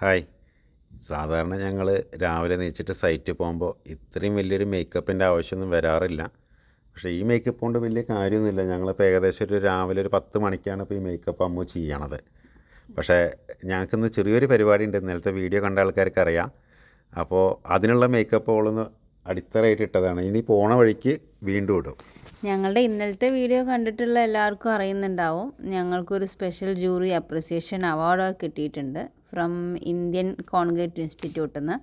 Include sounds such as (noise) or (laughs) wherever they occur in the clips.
Hi. സാധാരണ ഞങ്ങൾ രാവിലെ നീച്ചിട്ട് സൈറ്റ് പോകുമ്പോൾ ഇത്രയും വലിയൊരു മേക്കപ്പിന്റെ ആവശ്യമൊന്നും വരാറില്ല. പക്ഷേ ഈ മേക്കപ്പ് കൊണ്ട് വലിയ കാര്യമൊന്നുമില്ല. ഞങ്ങളിപ്പോൾ ഏകദേശം ഒരു രാവിലെ ഒരു പത്ത് മണിക്കാണ് ഇപ്പോൾ ഈ മേക്കപ്പ് അമ്മു ചെയ്യണത്. പക്ഷേ ഞങ്ങൾക്കിന്ന് ചെറിയൊരു പരിപാടി ഉണ്ട് ഇന്നലത്തെ വീഡിയോ കണ്ട ആൾക്കാർക്ക് അറിയാം അപ്പോൾ അതിനുള്ള മേക്കപ്പ് ഓളൊന്ന് അടിത്തറയായിട്ട് ഇട്ടതാണ് ഇനി പോണ വഴിക്ക് വീണ്ടും ഇടും. ഞങ്ങളുടെ ഇന്നലത്തെ വീഡിയോ കണ്ടിട്ടുള്ള എല്ലാവർക്കും അറിയുന്നുണ്ടാവും. ഞങ്ങൾക്കൊരു സ്പെഷ്യൽ ജൂറി അപ്രിസിയേഷൻ അവാർഡ് കിട്ടിയിട്ടുണ്ട് ഫ്രം ഇന്ത്യൻ കോൺഗ്രേറ്റ് ഇൻസ്റ്റിറ്റ്യൂട്ടിൽ നിന്ന്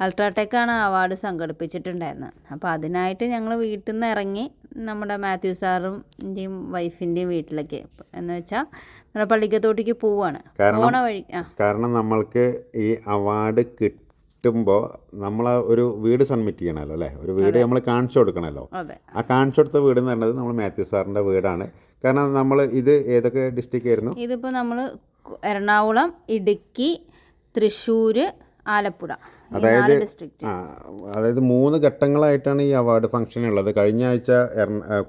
അൾട്രാടെക്കാണ് അവാർഡ് സംഘടിപ്പിച്ചിട്ടുണ്ടായിരുന്നത് അപ്പോൾ അതിനായിട്ട് ഞങ്ങൾ വീട്ടിൽ നിന്ന് ഇറങ്ങി നമ്മുടെ മാത്യു സാറും സാറിന്റെയും വൈഫിന്റെയും വീട്ടിലേക്ക് എന്ന് വെച്ചാൽ നമ്മുടെ പള്ളിക്കത്തോട്ടേക്ക് പോവാണ്. കാരണം- പോണ വഴി കാരണം നമ്മൾക്ക് ഈ അവാർഡ് കിട്ടുമ്പോൾ നമ്മൾ ഒരു വീട് സബ്മിറ്റ് ചെയ്യണമല്ലോ അല്ലേ? ഒരു വീട് നമ്മൾ കാണിച്ചു കൊടുക്കണമല്ലോ ആ കാണിച്ചു കൊടുത്ത വീട് എന്ന് പറയുന്നത് നമ്മൾ മാത്യു സാറിന്റെ വീടാണ്. കാരണം നമ്മൾ ഇത് ഏതൊക്കെ ഡിസ്ട്രിക്റ്റ് ആയിരുന്നു? ഇതിപ്പോൾ നമ്മൾ എറണാകുളം ഇടുക്കി തൃശ്ശൂർ ആലപ്പുഴ അതായത് അതായത് മൂന്ന് ഘട്ടങ്ങളായിട്ടാണ് ഈ അവാർഡ് ഫംഗ്ഷൻ ഉള്ളത്. കഴിഞ്ഞ ആഴ്ച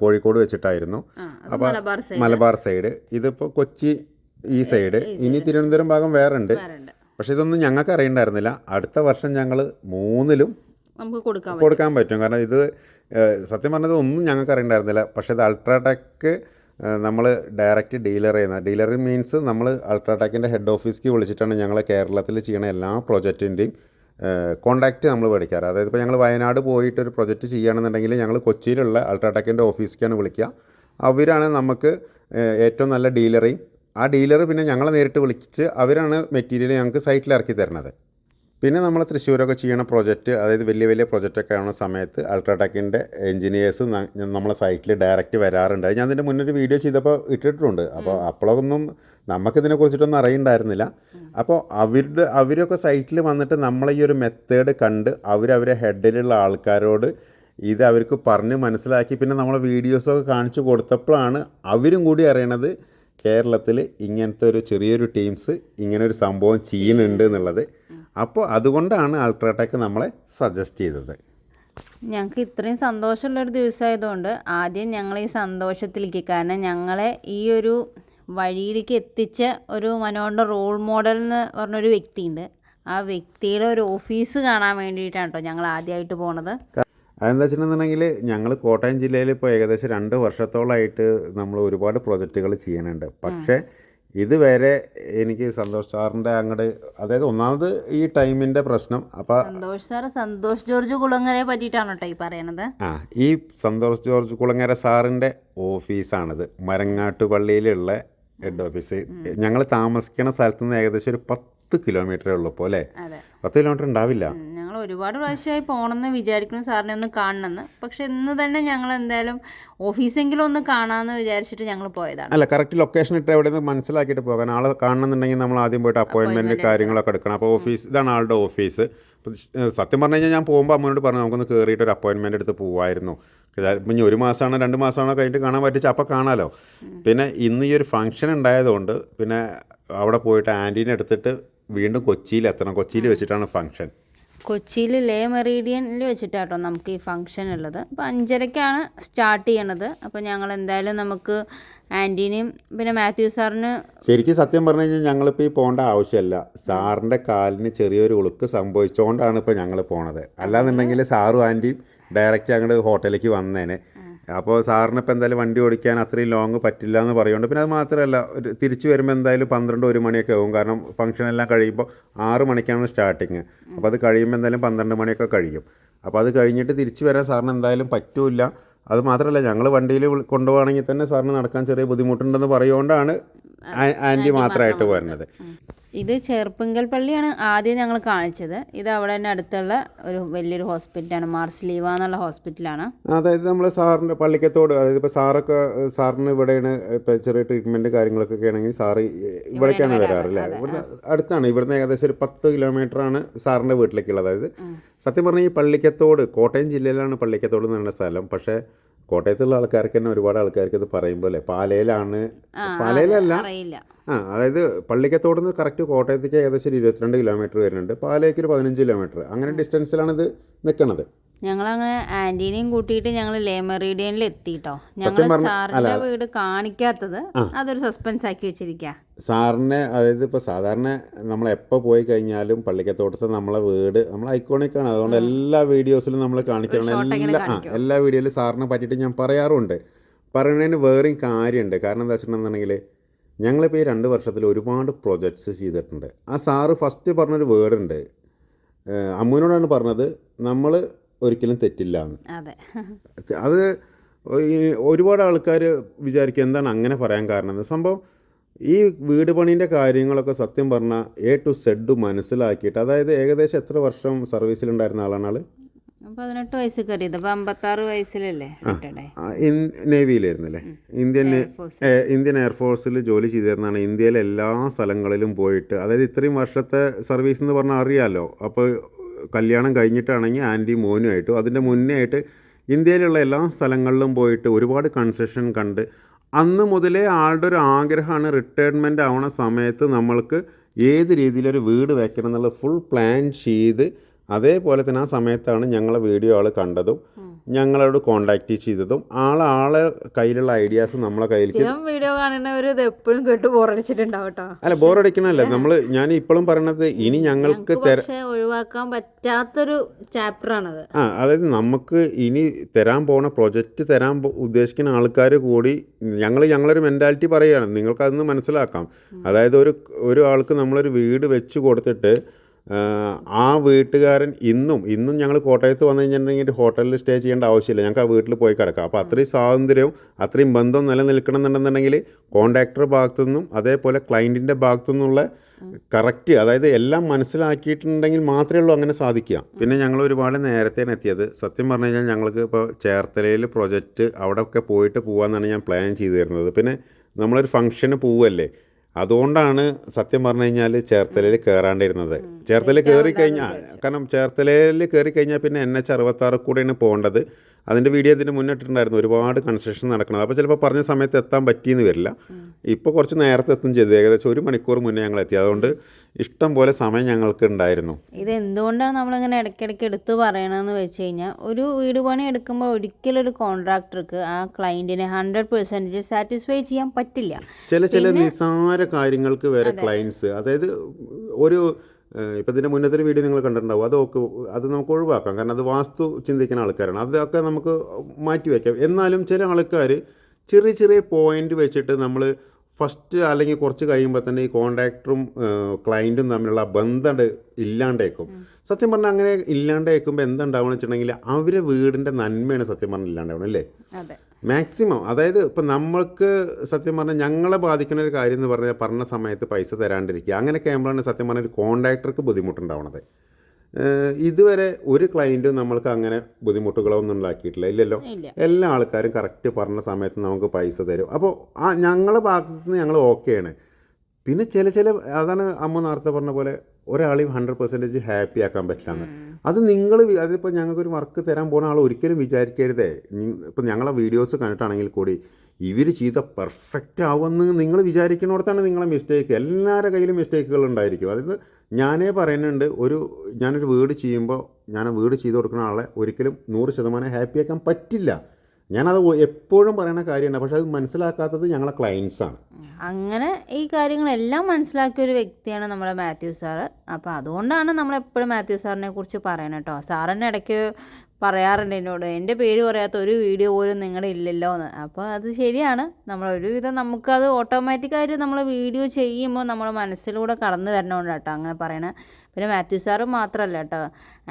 കോഴിക്കോട് വെച്ചിട്ടായിരുന്നു. അപ്പൊ മലബാർ സൈഡ് ഇതിപ്പോ ഇതിപ്പോൾ കൊച്ചി ഈ സൈഡ് ഇനി തിരുവനന്തപുരം ഭാഗം വേറെ ഉണ്ട് വേറുണ്ട്. പക്ഷെ ഇതൊന്നും ഞങ്ങൾക്ക് അറിയണ്ടായിരുന്നില്ല. അടുത്ത വർഷം ഞങ്ങൾ മൂന്നിലും നമുക്ക് കൊടുക്കാൻ പറ്റും. കൊടുക്കാൻ പറ്റും. കാരണം ഇത് സത്യം പറഞ്ഞത് ഒന്നും ഞങ്ങൾക്ക് അറിയണ്ടായിരുന്നില്ല. പക്ഷേ ഇത് അൾട്രാടെക്ക് നമ്മൾ ഡയറക്റ്റ് ഡീലർ ചെയ്യുന്ന ഡീലർ മീൻസ് നമ്മൾ അൾട്രാടെക്കിന്റെ ഹെഡ് ഓഫീസിലേക്ക് വിളിച്ചിട്ടാണ് ഞങ്ങൾ കേരളത്തിൽ ചെയ്യുന്ന എല്ലാ പ്രോജക്റ്റിന്റെയും കോൺടാക്റ്റ് നമ്മൾ മേടിക്കാറ്. അതായത് ഇപ്പോൾ ഞങ്ങൾ വയനാട് പോയിട്ട് ഒരു പ്രൊജക്റ്റ് ചെയ്യുകയാണെന്നുണ്ടെങ്കിൽ ഞങ്ങൾ കൊച്ചിയിലുള്ള അൾട്രാടെക്കിന്റെ ഓഫീസിലേക്കാണ് വിളിക്കുക. അവരാണ് നമുക്ക് ഏറ്റവും നല്ല ഡീലറേയും ആ ഡീലർ പിന്നെ ഞങ്ങളെ നേരിട്ട് വിളിച്ച് അവരാണ് മെറ്റീരിയൽ ഞങ്ങൾക്ക് സൈറ്റിൽ ഇറക്കി തരുന്നത് പിന്നെ നമ്മൾ തൃശ്ശൂരൊക്കെ ചെയ്യണ പ്രോജക്റ്റ് അതായത് വലിയ വലിയ പ്രോജക്റ്റൊക്കെ ആവുന്ന സമയത്ത് അൾട്രാടെക്കിന്റെ എഞ്ചിനീയേഴ്സ് നമ്മളെ സൈറ്റിൽ ഡയറക്റ്റ് വരാറുണ്ട്. ഞാൻ അതിന്റെ മുന്നൊരു വീഡിയോ ചെയ്തപ്പോൾ ഇട്ടിട്ടുണ്ട്. അപ്പോൾ അപ്പോഴൊന്നും നമുക്കിതിനെ കുറിച്ചിട്ടൊന്നും അറിയണ്ടായിരുന്നില്ല. അപ്പോൾ അവരുടെ അവരൊക്കെ സൈറ്റിൽ വന്നിട്ട് നമ്മളെ ഈ ഒരു മെത്തേഡ് കണ്ട് അവരവരെ ഹെഡിലുള്ള ആൾക്കാരോട് ഇത് അവർക്ക് പറഞ്ഞ് മനസ്സിലാക്കി പിന്നെ നമ്മളെ വീഡിയോസൊക്കെ കാണിച്ചു കൊടുത്തപ്പോഴാണ് അവരും കൂടി അറിയണത് കേരളത്തിൽ ഇങ്ങനത്തെ ഒരു ചെറിയൊരു ടീംസ് ഇങ്ങനെ ഒരു സംഭവം ചെയ്യുന്നുണ്ട് എന്നുള്ളത്. അപ്പോൾ അതുകൊണ്ടാണ് അൾട്രാടെക് നമ്മളെ സജസ്റ്റ് ചെയ്തത്. ഞങ്ങൾക്ക് ഇത്രയും സന്തോഷമുള്ളൊരു ദിവസമായതുകൊണ്ട് ആദ്യം ഞങ്ങൾ ഈ സന്തോഷത്തിലേക്ക് കാരണം ഞങ്ങളെ ഈ ഒരു വഴിയിലേക്ക് എത്തിച്ച ഒരു മനോഹരന്റെ റോൾ മോഡൽ എന്ന് പറഞ്ഞൊരു വ്യക്തിയുണ്ട്. ആ വ്യക്തിയുടെ ഒരു ഓഫീസ് കാണാൻ വേണ്ടിയിട്ടാണ് കേട്ടോ ഞങ്ങൾ ആദ്യമായിട്ട് പോണത്. അതെന്താ വെച്ചിട്ടുണ്ടെന്നുണ്ടെങ്കിൽ ഞങ്ങൾ കോട്ടയം ജില്ലയിൽ ഇപ്പോൾ ഏകദേശം രണ്ട് വർഷത്തോളമായിട്ട് നമ്മൾ ഒരുപാട് പ്രൊജക്റ്റുകൾ ചെയ്യുന്നുണ്ട്. പക്ഷേ ഇതുവരെ എനിക്ക് സന്തോഷ് സാറിന്റെ അങ്ങോട്ട് അതായത് ഒന്നാമത് ഈ ടൈമിന്റെ പ്രശ്നം. അപ്പോൾ സന്തോഷ് സാർ സന്തോഷ് ജോർജ് കുളങ്ങരയെ പറ്റിയിട്ടാണ് കേട്ടോ ഈ പറയണത്? ആ ഈ സന്തോഷ് ജോർജ് കുളങ്ങര സാറിന്റെ ഓഫീസാണിത്. മരങ്ങാട്ടുപള്ളിയിലുള്ള ഹെഡ് ഓഫീസ്. ഞങ്ങൾ താമസിക്കുന്ന സ്ഥലത്ത് നിന്ന് ഏകദേശം ഒരു പത്ത് കിലോമീറ്ററേ ഉള്ളൂ പോലെ പത്ത് കിലോമീറ്റർ ഉണ്ടാവില്ല. ഞങ്ങൾ ഒരുപാട് പ്രാവശ്യമായി പോകണമെന്ന് വിചാരിക്കുന്നു സാറിനെ ഒന്ന് കാണണമെന്ന് പക്ഷെ ഇന്ന് തന്നെ ഞങ്ങൾ എന്തായാലും ഓഫീസെങ്കിലും ഒന്ന് കാണാമെന്ന് വിചാരിച്ചിട്ട് ഞങ്ങൾ പോയതാണ്. അല്ല കറക്റ്റ് ലൊക്കേഷൻ ഇട്ട് എവിടെ നിന്ന് മനസ്സിലാക്കിയിട്ട് പോകാൻ ആളെ കാണണമെന്നുണ്ടെങ്കിൽ നമ്മൾ ആദ്യം പോയിട്ട് അപ്പോയിൻമെന്റ് കാര്യങ്ങളൊക്കെ എടുക്കണം. അപ്പോൾ ഓഫീസ് ഇതാണ് ആളുടെ ഓഫീസ്. സത്യം പറഞ്ഞു കഴിഞ്ഞാൽ ഞാൻ പോകുമ്പോൾ അമ്മയോട് പറഞ്ഞു നമുക്കൊന്ന് കയറിയിട്ട് ഒരു അപ്പോയിൻമെന്റ് എടുത്ത് പോവായിരുന്നു. ഇപ്പം ഇനി ഒരു മാസമാണോ രണ്ട് മാസമാണോ കഴിഞ്ഞിട്ട് കാണാൻ പറ്റിച്ച അപ്പോൾ കാണാമല്ലോ പിന്നെ ഇന്ന് ഈ ഒരു ഫംഗ്ഷൻ ഉണ്ടായതുകൊണ്ട് പിന്നെ അവിടെ പോയിട്ട് ആന്റീനെ എടുത്തിട്ട് വീണ്ടും കൊച്ചിയിൽ എത്തണം. കൊച്ചിയിൽ വെച്ചിട്ടാണ് ഫംഗ്ഷൻ കൊച്ചിയിൽ ലേ മെറീഡിയനിൽ വെച്ചിട്ടാട്ടോ നമുക്ക് ഈ ഫംഗ്ഷൻ ഉള്ളത്. അപ്പോൾ അഞ്ചരയ്ക്കാണ് സ്റ്റാർട്ട് ചെയ്യണത്. അപ്പോൾ ഞങ്ങൾ എന്തായാലും നമുക്ക് ആന്റീനെയും പിന്നെ മാത്യു സാറിന് ശരിക്കും സത്യം പറഞ്ഞു കഴിഞ്ഞാൽ ഞങ്ങളിപ്പോൾ ഈ പോകേണ്ട ആവശ്യമില്ല. സാറിന്റെ കാലിന് ചെറിയൊരു ഉളുക്ക് സംഭവിച്ചുകൊണ്ടാണ് ഇപ്പോൾ ഞങ്ങൾ പോണത്. അല്ലാന്നുണ്ടെങ്കിൽ സാറും ആന്റിയും ഡയറക്റ്റ് അങ്ങോട്ട് ഹോട്ടലിലേക്ക് വന്നേനെ. അപ്പോൾ സാറിന് ഇപ്പോൾ എന്തായാലും വണ്ടി ഓടിക്കാൻ അത്രയും ലോങ് പറ്റില്ല എന്ന് പറയുന്നുണ്ട്. പിന്നെ അത് മാത്രമല്ല ഒരു തിരിച്ചു വരുമ്പോൾ എന്തായാലും പന്ത്രണ്ട് ഒരു മണിയൊക്കെ ആവും. കാരണം ഫംഗ്ഷൻ എല്ലാം കഴിയുമ്പോൾ ആറ് മണിക്കാണ് സ്റ്റാർട്ടിങ് അപ്പോൾ അത് കഴിയുമ്പോൾ എന്തായാലും പന്ത്രണ്ട് മണിയൊക്കെ കഴിയും. അപ്പോൾ അത് കഴിഞ്ഞിട്ട് തിരിച്ചു വരാൻ സാറിന് എന്തായാലും പറ്റൂല അത് മാത്രമല്ല ഞങ്ങൾ വണ്ടിയിൽ കൊണ്ടുപോകണമെങ്കിൽ തന്നെ സാറിന് നടക്കാൻ ചെറിയ ബുദ്ധിമുട്ടുണ്ടെന്ന് പറയുകൊണ്ടാണ് ആന്റി മാത്രമായിട്ട് വരുന്നത് ഇത് ചെറുപ്പങ്കൽ പള്ളിയാണ് ആദ്യം ഞങ്ങൾ കാണിച്ചത്. ഇത് അവിടെ തന്നെ അടുത്തുള്ള ഒരു വലിയൊരു ഹോസ്പിറ്റലാണ്. മാർസ്ലീവ എന്നുള്ള ഹോസ്പിറ്റലാണ്. അതായത് നമ്മൾ സാറിന്റെ പള്ളിക്കത്തോട് അതായത് ഇപ്പോൾ സാറൊക്കെ സാറിന് ഇവിടെയാണ് ഇപ്പോൾ ചെറിയ ട്രീറ്റ്മെന്റ് കാര്യങ്ങളൊക്കെ ആണെങ്കിൽ സാറ് ഇവിടേക്കാണ് വരാറ് അല്ലേ? ഇവിടുന്ന് അടുത്താണ്. ഇവിടുന്ന് ഏകദേശം ഒരു പത്ത് കിലോമീറ്ററാണ് സാറിന്റെ വീട്ടിലേക്കുള്ളത്. അതായത് സത്യം പറഞ്ഞാൽ ഈ പള്ളിക്കത്തോട് കോട്ടയം ജില്ലയിലാണ് പള്ളിക്കത്തോട് എന്ന് പറയുന്ന സ്ഥലം. പക്ഷേ കോട്ടയത്തുള്ള ആൾക്കാർക്ക് തന്നെ ഒരുപാട് ആൾക്കാർക്ക് ഇത് പറയുമ്പോൾ അല്ലേ? പാലയിലാണ് പാലയിലല്ല ആ അതായത് പള്ളിക്കത്തോട് നിന്ന് കറക്റ്റ് കോട്ടയത്തേക്ക് ഏകദേശം ഒരു ഇരുപത്തിരണ്ട് കിലോമീറ്റർ വരുന്നുണ്ട്. പാലയ്ക്ക് ഒരു പതിനഞ്ച് കിലോമീറ്റർ അങ്ങനെ ഡിസ്റ്റൻസിലാണ് ഇത് നിൽക്കുന്നത് ഞങ്ങളങ്ങനെ ആന്റീനെയും കൂട്ടിയിട്ട് ഞങ്ങൾ ലേമറീഡിയനിൽ എത്തിട്ടോ. ഞങ്ങൾ സാറിന്റെ വീട് കാണിക്കാത്തത് അതൊരു സസ്പെൻസ് ആക്കി വെച്ചിരിക്കുക സാറിനെ അതായത് ഇപ്പോൾ സാധാരണ നമ്മൾ എപ്പോൾ പോയി കഴിഞ്ഞാലും പള്ളിക്കത്തോട്ടത്തെ നമ്മളെ വീട് നമ്മൾ ഐക്കോണിക് ആണ്. അതുകൊണ്ട് എല്ലാ വീഡിയോസിലും നമ്മൾ കാണിക്കണം. എല്ലാ ആ എല്ലാ വീഡിയോയിലും സാറിനെ പറ്റിയിട്ട് ഞാൻ പറയാറുണ്ട്. പറയുന്നതിന് വേറെയും കാര്യമുണ്ട്. കാരണം എന്താ വെച്ചിട്ടുണ്ടെന്നുണ്ടെങ്കിൽ ഞങ്ങളിപ്പോൾ ഈ രണ്ട് വർഷത്തിൽ ഒരുപാട് പ്രൊജക്ട്സ് ചെയ്തിട്ടുണ്ട്. ആ സാറ് ഫസ്റ്റ് പറഞ്ഞൊരു വേർഡുണ്ട് അമ്മുവിനോടാണ് പറഞ്ഞത് നമ്മൾ ഒരിക്കലും തെറ്റില്ല എന്ന് അതെ ഒരുപാട് ആൾക്കാർ വിചാരിക്കുക എന്താണ് അങ്ങനെ പറയാൻ കാരണം? എന്ന്. സംഭവം ഈ വീട് പണീന്റെ കാര്യങ്ങളൊക്കെ സത്യം പറഞ്ഞാൽ എ ടു സെഡ് മനസ്സിലാക്കിയിട്ട് അതായത് ഏകദേശം എത്ര വർഷം സർവീസിലുണ്ടായിരുന്ന ആളാണ് ആൾ പതിനെട്ട് വയസ്സ് കയറിയത്. അപ്പോൾ അമ്പത്താറ് വയസ്സിലല്ലേ നേവിയിലായിരുന്നല്ലേ? ഇന്ത്യൻ ഇന്ത്യൻ എയർഫോഴ്സിൽ ജോലി ചെയ്തിരുന്നതാണ്. ഇന്ത്യയിലെ എല്ലാ സ്ഥലങ്ങളിലും പോയിട്ട് അതായത് ഇത്രയും വർഷത്തെ സർവീസ് എന്ന് പറഞ്ഞാൽ അറിയാമല്ലോ അപ്പോൾ കല്യാണം കഴിഞ്ഞിട്ടാണെങ്കിൽ ആന്റി മോനുമായിട്ടും അതിന്റെ മുന്നേ ആയിട്ട് ഇന്ത്യയിലുള്ള എല്ലാ സ്ഥലങ്ങളിലും പോയിട്ട് ഒരുപാട് കൺസെഷൻ കണ്ട് അന്ന് മുതലേ ആളുടെ ഒരു ആഗ്രഹമാണ് റിട്ടയർമെന്റ് ആവണ സമയത്ത് നമ്മൾക്ക് ഏത് രീതിയിലൊരു വീട് വയ്ക്കണം എന്നുള്ള ഫുൾ പ്ലാൻ ചെയ്ത് അതേപോലെ തന്നെ ആ സമയത്താണ് ഞങ്ങളെ വീഡിയോ ആൾ കണ്ടതും ഞങ്ങളോട് കോണ്ടാക്ട് ചെയ്തതും. ആളെ ആളെ കയ്യിലുള്ള ഐഡിയാസ് നമ്മളെ കയ്യിലേക്ക് സ്ഥിരം വീഡിയോ കാണുന്നവർ ഇത് എപ്പോഴും കേട്ട് ബോറടിച്ചിട്ടുണ്ടാവട്ടോ അല്ല ബോറടിക്കണല്ല നമ്മൾ ഞാൻ ഇപ്പോഴും പറയണത് ഇനി ഞങ്ങൾക്ക് ഒഴിവാക്കാൻ പറ്റാത്തൊരു ചാപ്റ്ററാണത് ആ അതായത് നമുക്ക് ഇനി തരാൻ പോണ പ്രൊജക്റ്റ് തരാൻ ഉദ്ദേശിക്കുന്ന ആൾക്കാർ കൂടി ഞങ്ങൾ ഞങ്ങളൊരു മെന്റാലിറ്റി പറയുകയാണ്. നിങ്ങൾക്ക് അതൊന്ന് മനസ്സിലാക്കാം അതായത് ഒരു ഒരു ആൾക്ക് നമ്മളൊരു വീട് വെച്ച് കൊടുത്തിട്ട് ആ, വീട്ടുകാരൻ ഇന്നും ഇന്നും ഞങ്ങൾ കോട്ടയത്ത് വന്നു കഴിഞ്ഞിട്ടുണ്ടെങ്കിൽ ഹോട്ടലിൽ സ്റ്റേ ചെയ്യേണ്ട ആവശ്യമില്ല. ഞങ്ങൾക്ക് ആ വീട്ടിൽ പോയി കിടക്കാം. അപ്പോൾ അത്രയും സ്വാതന്ത്ര്യവും അത്രയും ബന്ധം നിലനിൽക്കണം എന്നുണ്ടെന്നുണ്ടെങ്കിൽ കോൺട്രാക്ടർ ഭാഗത്തു നിന്നും അതേപോലെ ക്ലയന്റിന്റെ ഭാഗത്തു നിന്നുള്ള കറക്റ്റ് അതായത് എല്ലാം മനസ്സിലാക്കിയിട്ടുണ്ടെങ്കിൽ മാത്രമേ ഉള്ളൂ അങ്ങനെ സാധിക്കുക. പിന്നെ ഞങ്ങൾ ഒരുപാട് നേരത്തെയാണ് എത്തിയത്. സത്യം പറഞ്ഞു കഴിഞ്ഞാൽ ഞങ്ങൾക്ക് ഇപ്പോൾ ചേർത്തലയിൽ പ്രൊജക്റ്റ് അവിടെയൊക്കെ പോയിട്ട് പോകാമെന്നാണ് ഞാൻ പ്ലാൻ ചെയ്തിരുന്നത്. പിന്നെ നമ്മളൊരു ഫംഗ്ഷന് പോവല്ലേ? അതുകൊണ്ടാണ് സത്യം പറഞ്ഞു കഴിഞ്ഞാൽ ചേർത്തലയിൽ കയറാണ്ടിരുന്നത് ചേർത്തലയിൽ കയറി കഴിഞ്ഞാൽ കാരണം ചേർത്തലയിൽ കയറി കഴിഞ്ഞാൽ പിന്നെ എൻ എച്ച് അറുപത്താറ് കൂടെയാണ് പോകേണ്ടത്. അതിന്റെ വീഡിയോ ഇതിന് മുന്നിട്ടുണ്ടായിരുന്നു ഒരുപാട് കൺസ്ട്രക്ഷൻ നടക്കുന്നത് അപ്പോൾ ചിലപ്പോൾ പറഞ്ഞ സമയത്ത് എത്താൻ പറ്റിയെന്ന് വരില്ല. ഇപ്പോൾ കുറച്ച് നേരത്തെ എത്തും ചെയ്തു. ഏകദേശം ഒരു മണിക്കൂർ മുന്നേ ഞങ്ങൾ എത്തി. അതുകൊണ്ട് ഇഷ്ടം പോലെ സമയം ഞങ്ങൾക്ക് ഉണ്ടായിരുന്നു. ഇത് എന്തുകൊണ്ടാണ് നമ്മളിങ്ങനെ ഇടയ്ക്കിടയ്ക്ക് എടുത്തു പറയണതെന്ന് വെച്ച് കഴിഞ്ഞാൽ ഒരു വീട് പണി എടുക്കുമ്പോൾ ഒരിക്കലും ഒരു കോൺട്രാക്ടർക്ക് ആ ക്ലയന്റിനെ ഹൺഡ്രഡ് പെർസെന്റേജ് സാറ്റിസ്ഫൈ ചെയ്യാൻ പറ്റില്ല. ചില ചില നിസാര കാര്യങ്ങൾക്ക് വരെ ക്ലയൻസ് അതായത് ഒരു ഇപ്പം ഇതിന്റെ മുന്നത്തെ വീഡിയോ നിങ്ങൾ കണ്ടിട്ടുണ്ടാവും. അതൊക്കെ അത് നമുക്ക് ഒഴിവാക്കാം. കാരണം അത് വാസ്തു ചിന്തിക്കുന്ന ആൾക്കാരാണ്. അതൊക്കെ നമുക്ക് മാറ്റി വയ്ക്കാം. എന്നാലും ചില ആൾക്കാർ ചെറിയ ചെറിയ പോയിന്റ് വെച്ചിട്ട് നമ്മൾ ഫസ്റ്റ് അല്ലെങ്കിൽ കുറച്ച് കഴിയുമ്പോൾ തന്നെ ഈ കോൺട്രാക്ടറും ക്ലയന്റും തമ്മിലുള്ള ബന്ധം ഇല്ലാണ്ടേക്കും. സത്യം പറഞ്ഞാൽ അങ്ങനെ ഇല്ലാണ്ടേക്കുമ്പോൾ എന്തുണ്ടാവുമെന്ന് വെച്ചിട്ടുണ്ടെങ്കിൽ അവരെ വീടിന്റെ നന്മയാണ് സത്യം പറഞ്ഞാൽ ഇല്ലാണ്ടാവണം അല്ലേ? മാക്സിമം. അതായത് ഇപ്പം നമ്മൾക്ക് സത്യം പറഞ്ഞാൽ ഞങ്ങളെ ബാധിക്കുന്ന ഒരു കാര്യം എന്ന് പറഞ്ഞാൽ പറഞ്ഞ സമയത്ത് പൈസ തരാണ്ടിരിക്കുക. അങ്ങനെയൊക്കെ ആകുമ്പോഴാണ് സത്യം പറഞ്ഞാൽ ഒരു കോൺട്രാക്ടർക്ക് ബുദ്ധിമുട്ടുണ്ടാവണത്. ഇതുവരെ ഒരു ക്ലയന്റും നമ്മൾക്ക് അങ്ങനെ ബുദ്ധിമുട്ടുകളൊന്നും ഉണ്ടാക്കിയിട്ടില്ല ഇല്ലല്ലോ? എല്ലാ ആൾക്കാരും കറക്റ്റ് പറഞ്ഞ സമയത്ത് നമുക്ക് പൈസ തരും. അപ്പോൾ ആ ഞങ്ങളുടെ ഭാഗത്തുനിന്ന് ഞങ്ങൾ ഓക്കെയാണ്. പിന്നെ ചില ചില അതാണ് അമ്മ നേരത്തെ പറഞ്ഞ പോലെ ഒരാളെയും ഹൺഡ്രഡ് പെർസെന്റേജ് ഹാപ്പി ആക്കാൻ പറ്റില്ല അത് നിങ്ങൾ അതിപ്പോൾ ഞങ്ങൾക്കൊരു വർക്ക് തരാൻ പോകുന്ന ആൾ ഒരിക്കലും വിചാരിക്കരുതേ. ഇപ്പം ഞങ്ങളെ വീഡിയോസ് കണ്ടിട്ടാണെങ്കിൽ കൂടി ഇവർ ചെയ്ത പെർഫെക്റ്റ് ആവുമെന്ന് നിങ്ങൾ വിചാരിക്കുന്നിടത്താണ് നിങ്ങളെ മിസ്റ്റേക്ക് എല്ലാവരുടെ കയ്യിലും മിസ്റ്റേക്കുകൾ ഉണ്ടായിരിക്കും. അതായത് ഞാനേ പറയുന്നുണ്ട് ഒരു ഞാനൊരു വീട് ചെയ്യുമ്പോൾ ഞാൻ വീട് ചെയ്ത് കൊടുക്കുന്ന ആളെ ഒരിക്കലും നൂറ് ശതമാനം ഹാപ്പി ആക്കാൻ പറ്റില്ല. ഞാനത് എപ്പോഴും പറയുന്ന കാര്യമാണ്. പക്ഷെ അത് മനസ്സിലാക്കാത്തത് ഞങ്ങളെ ആണ്. അങ്ങനെ ഈ കാര്യങ്ങളെല്ലാം മനസ്സിലാക്കിയ ഒരു വ്യക്തിയാണ് നമ്മുടെ മാത്യു സാറ് അപ്പോൾ അതുകൊണ്ടാണ് നമ്മൾ എപ്പോഴും മാത്യു സാറിനെ കുറിച്ച് പറയണം കേട്ടോ സാറിന് ഇടയ്ക്ക് പറയാറുണ്ട് എന്നോട്. എന്റെ പേര് പറയാത്ത ഒരു വീഡിയോ പോലും നിങ്ങളുടെ ഇല്ലല്ലോ എന്ന് അപ്പോൾ അത് ശരിയാണ്. നമ്മൾ ഒരുവിധം നമുക്കത് ഓട്ടോമാറ്റിക്കായിട്ട് നമ്മൾ വീഡിയോ ചെയ്യുമ്പോൾ നമ്മൾ മനസ്സിലൂടെ കടന്നു വരണമുണ്ട് കേട്ടോ അങ്ങനെ പറയണേ പിന്നെ മാത്യു സാറ് മാത്രമല്ല കേട്ടോ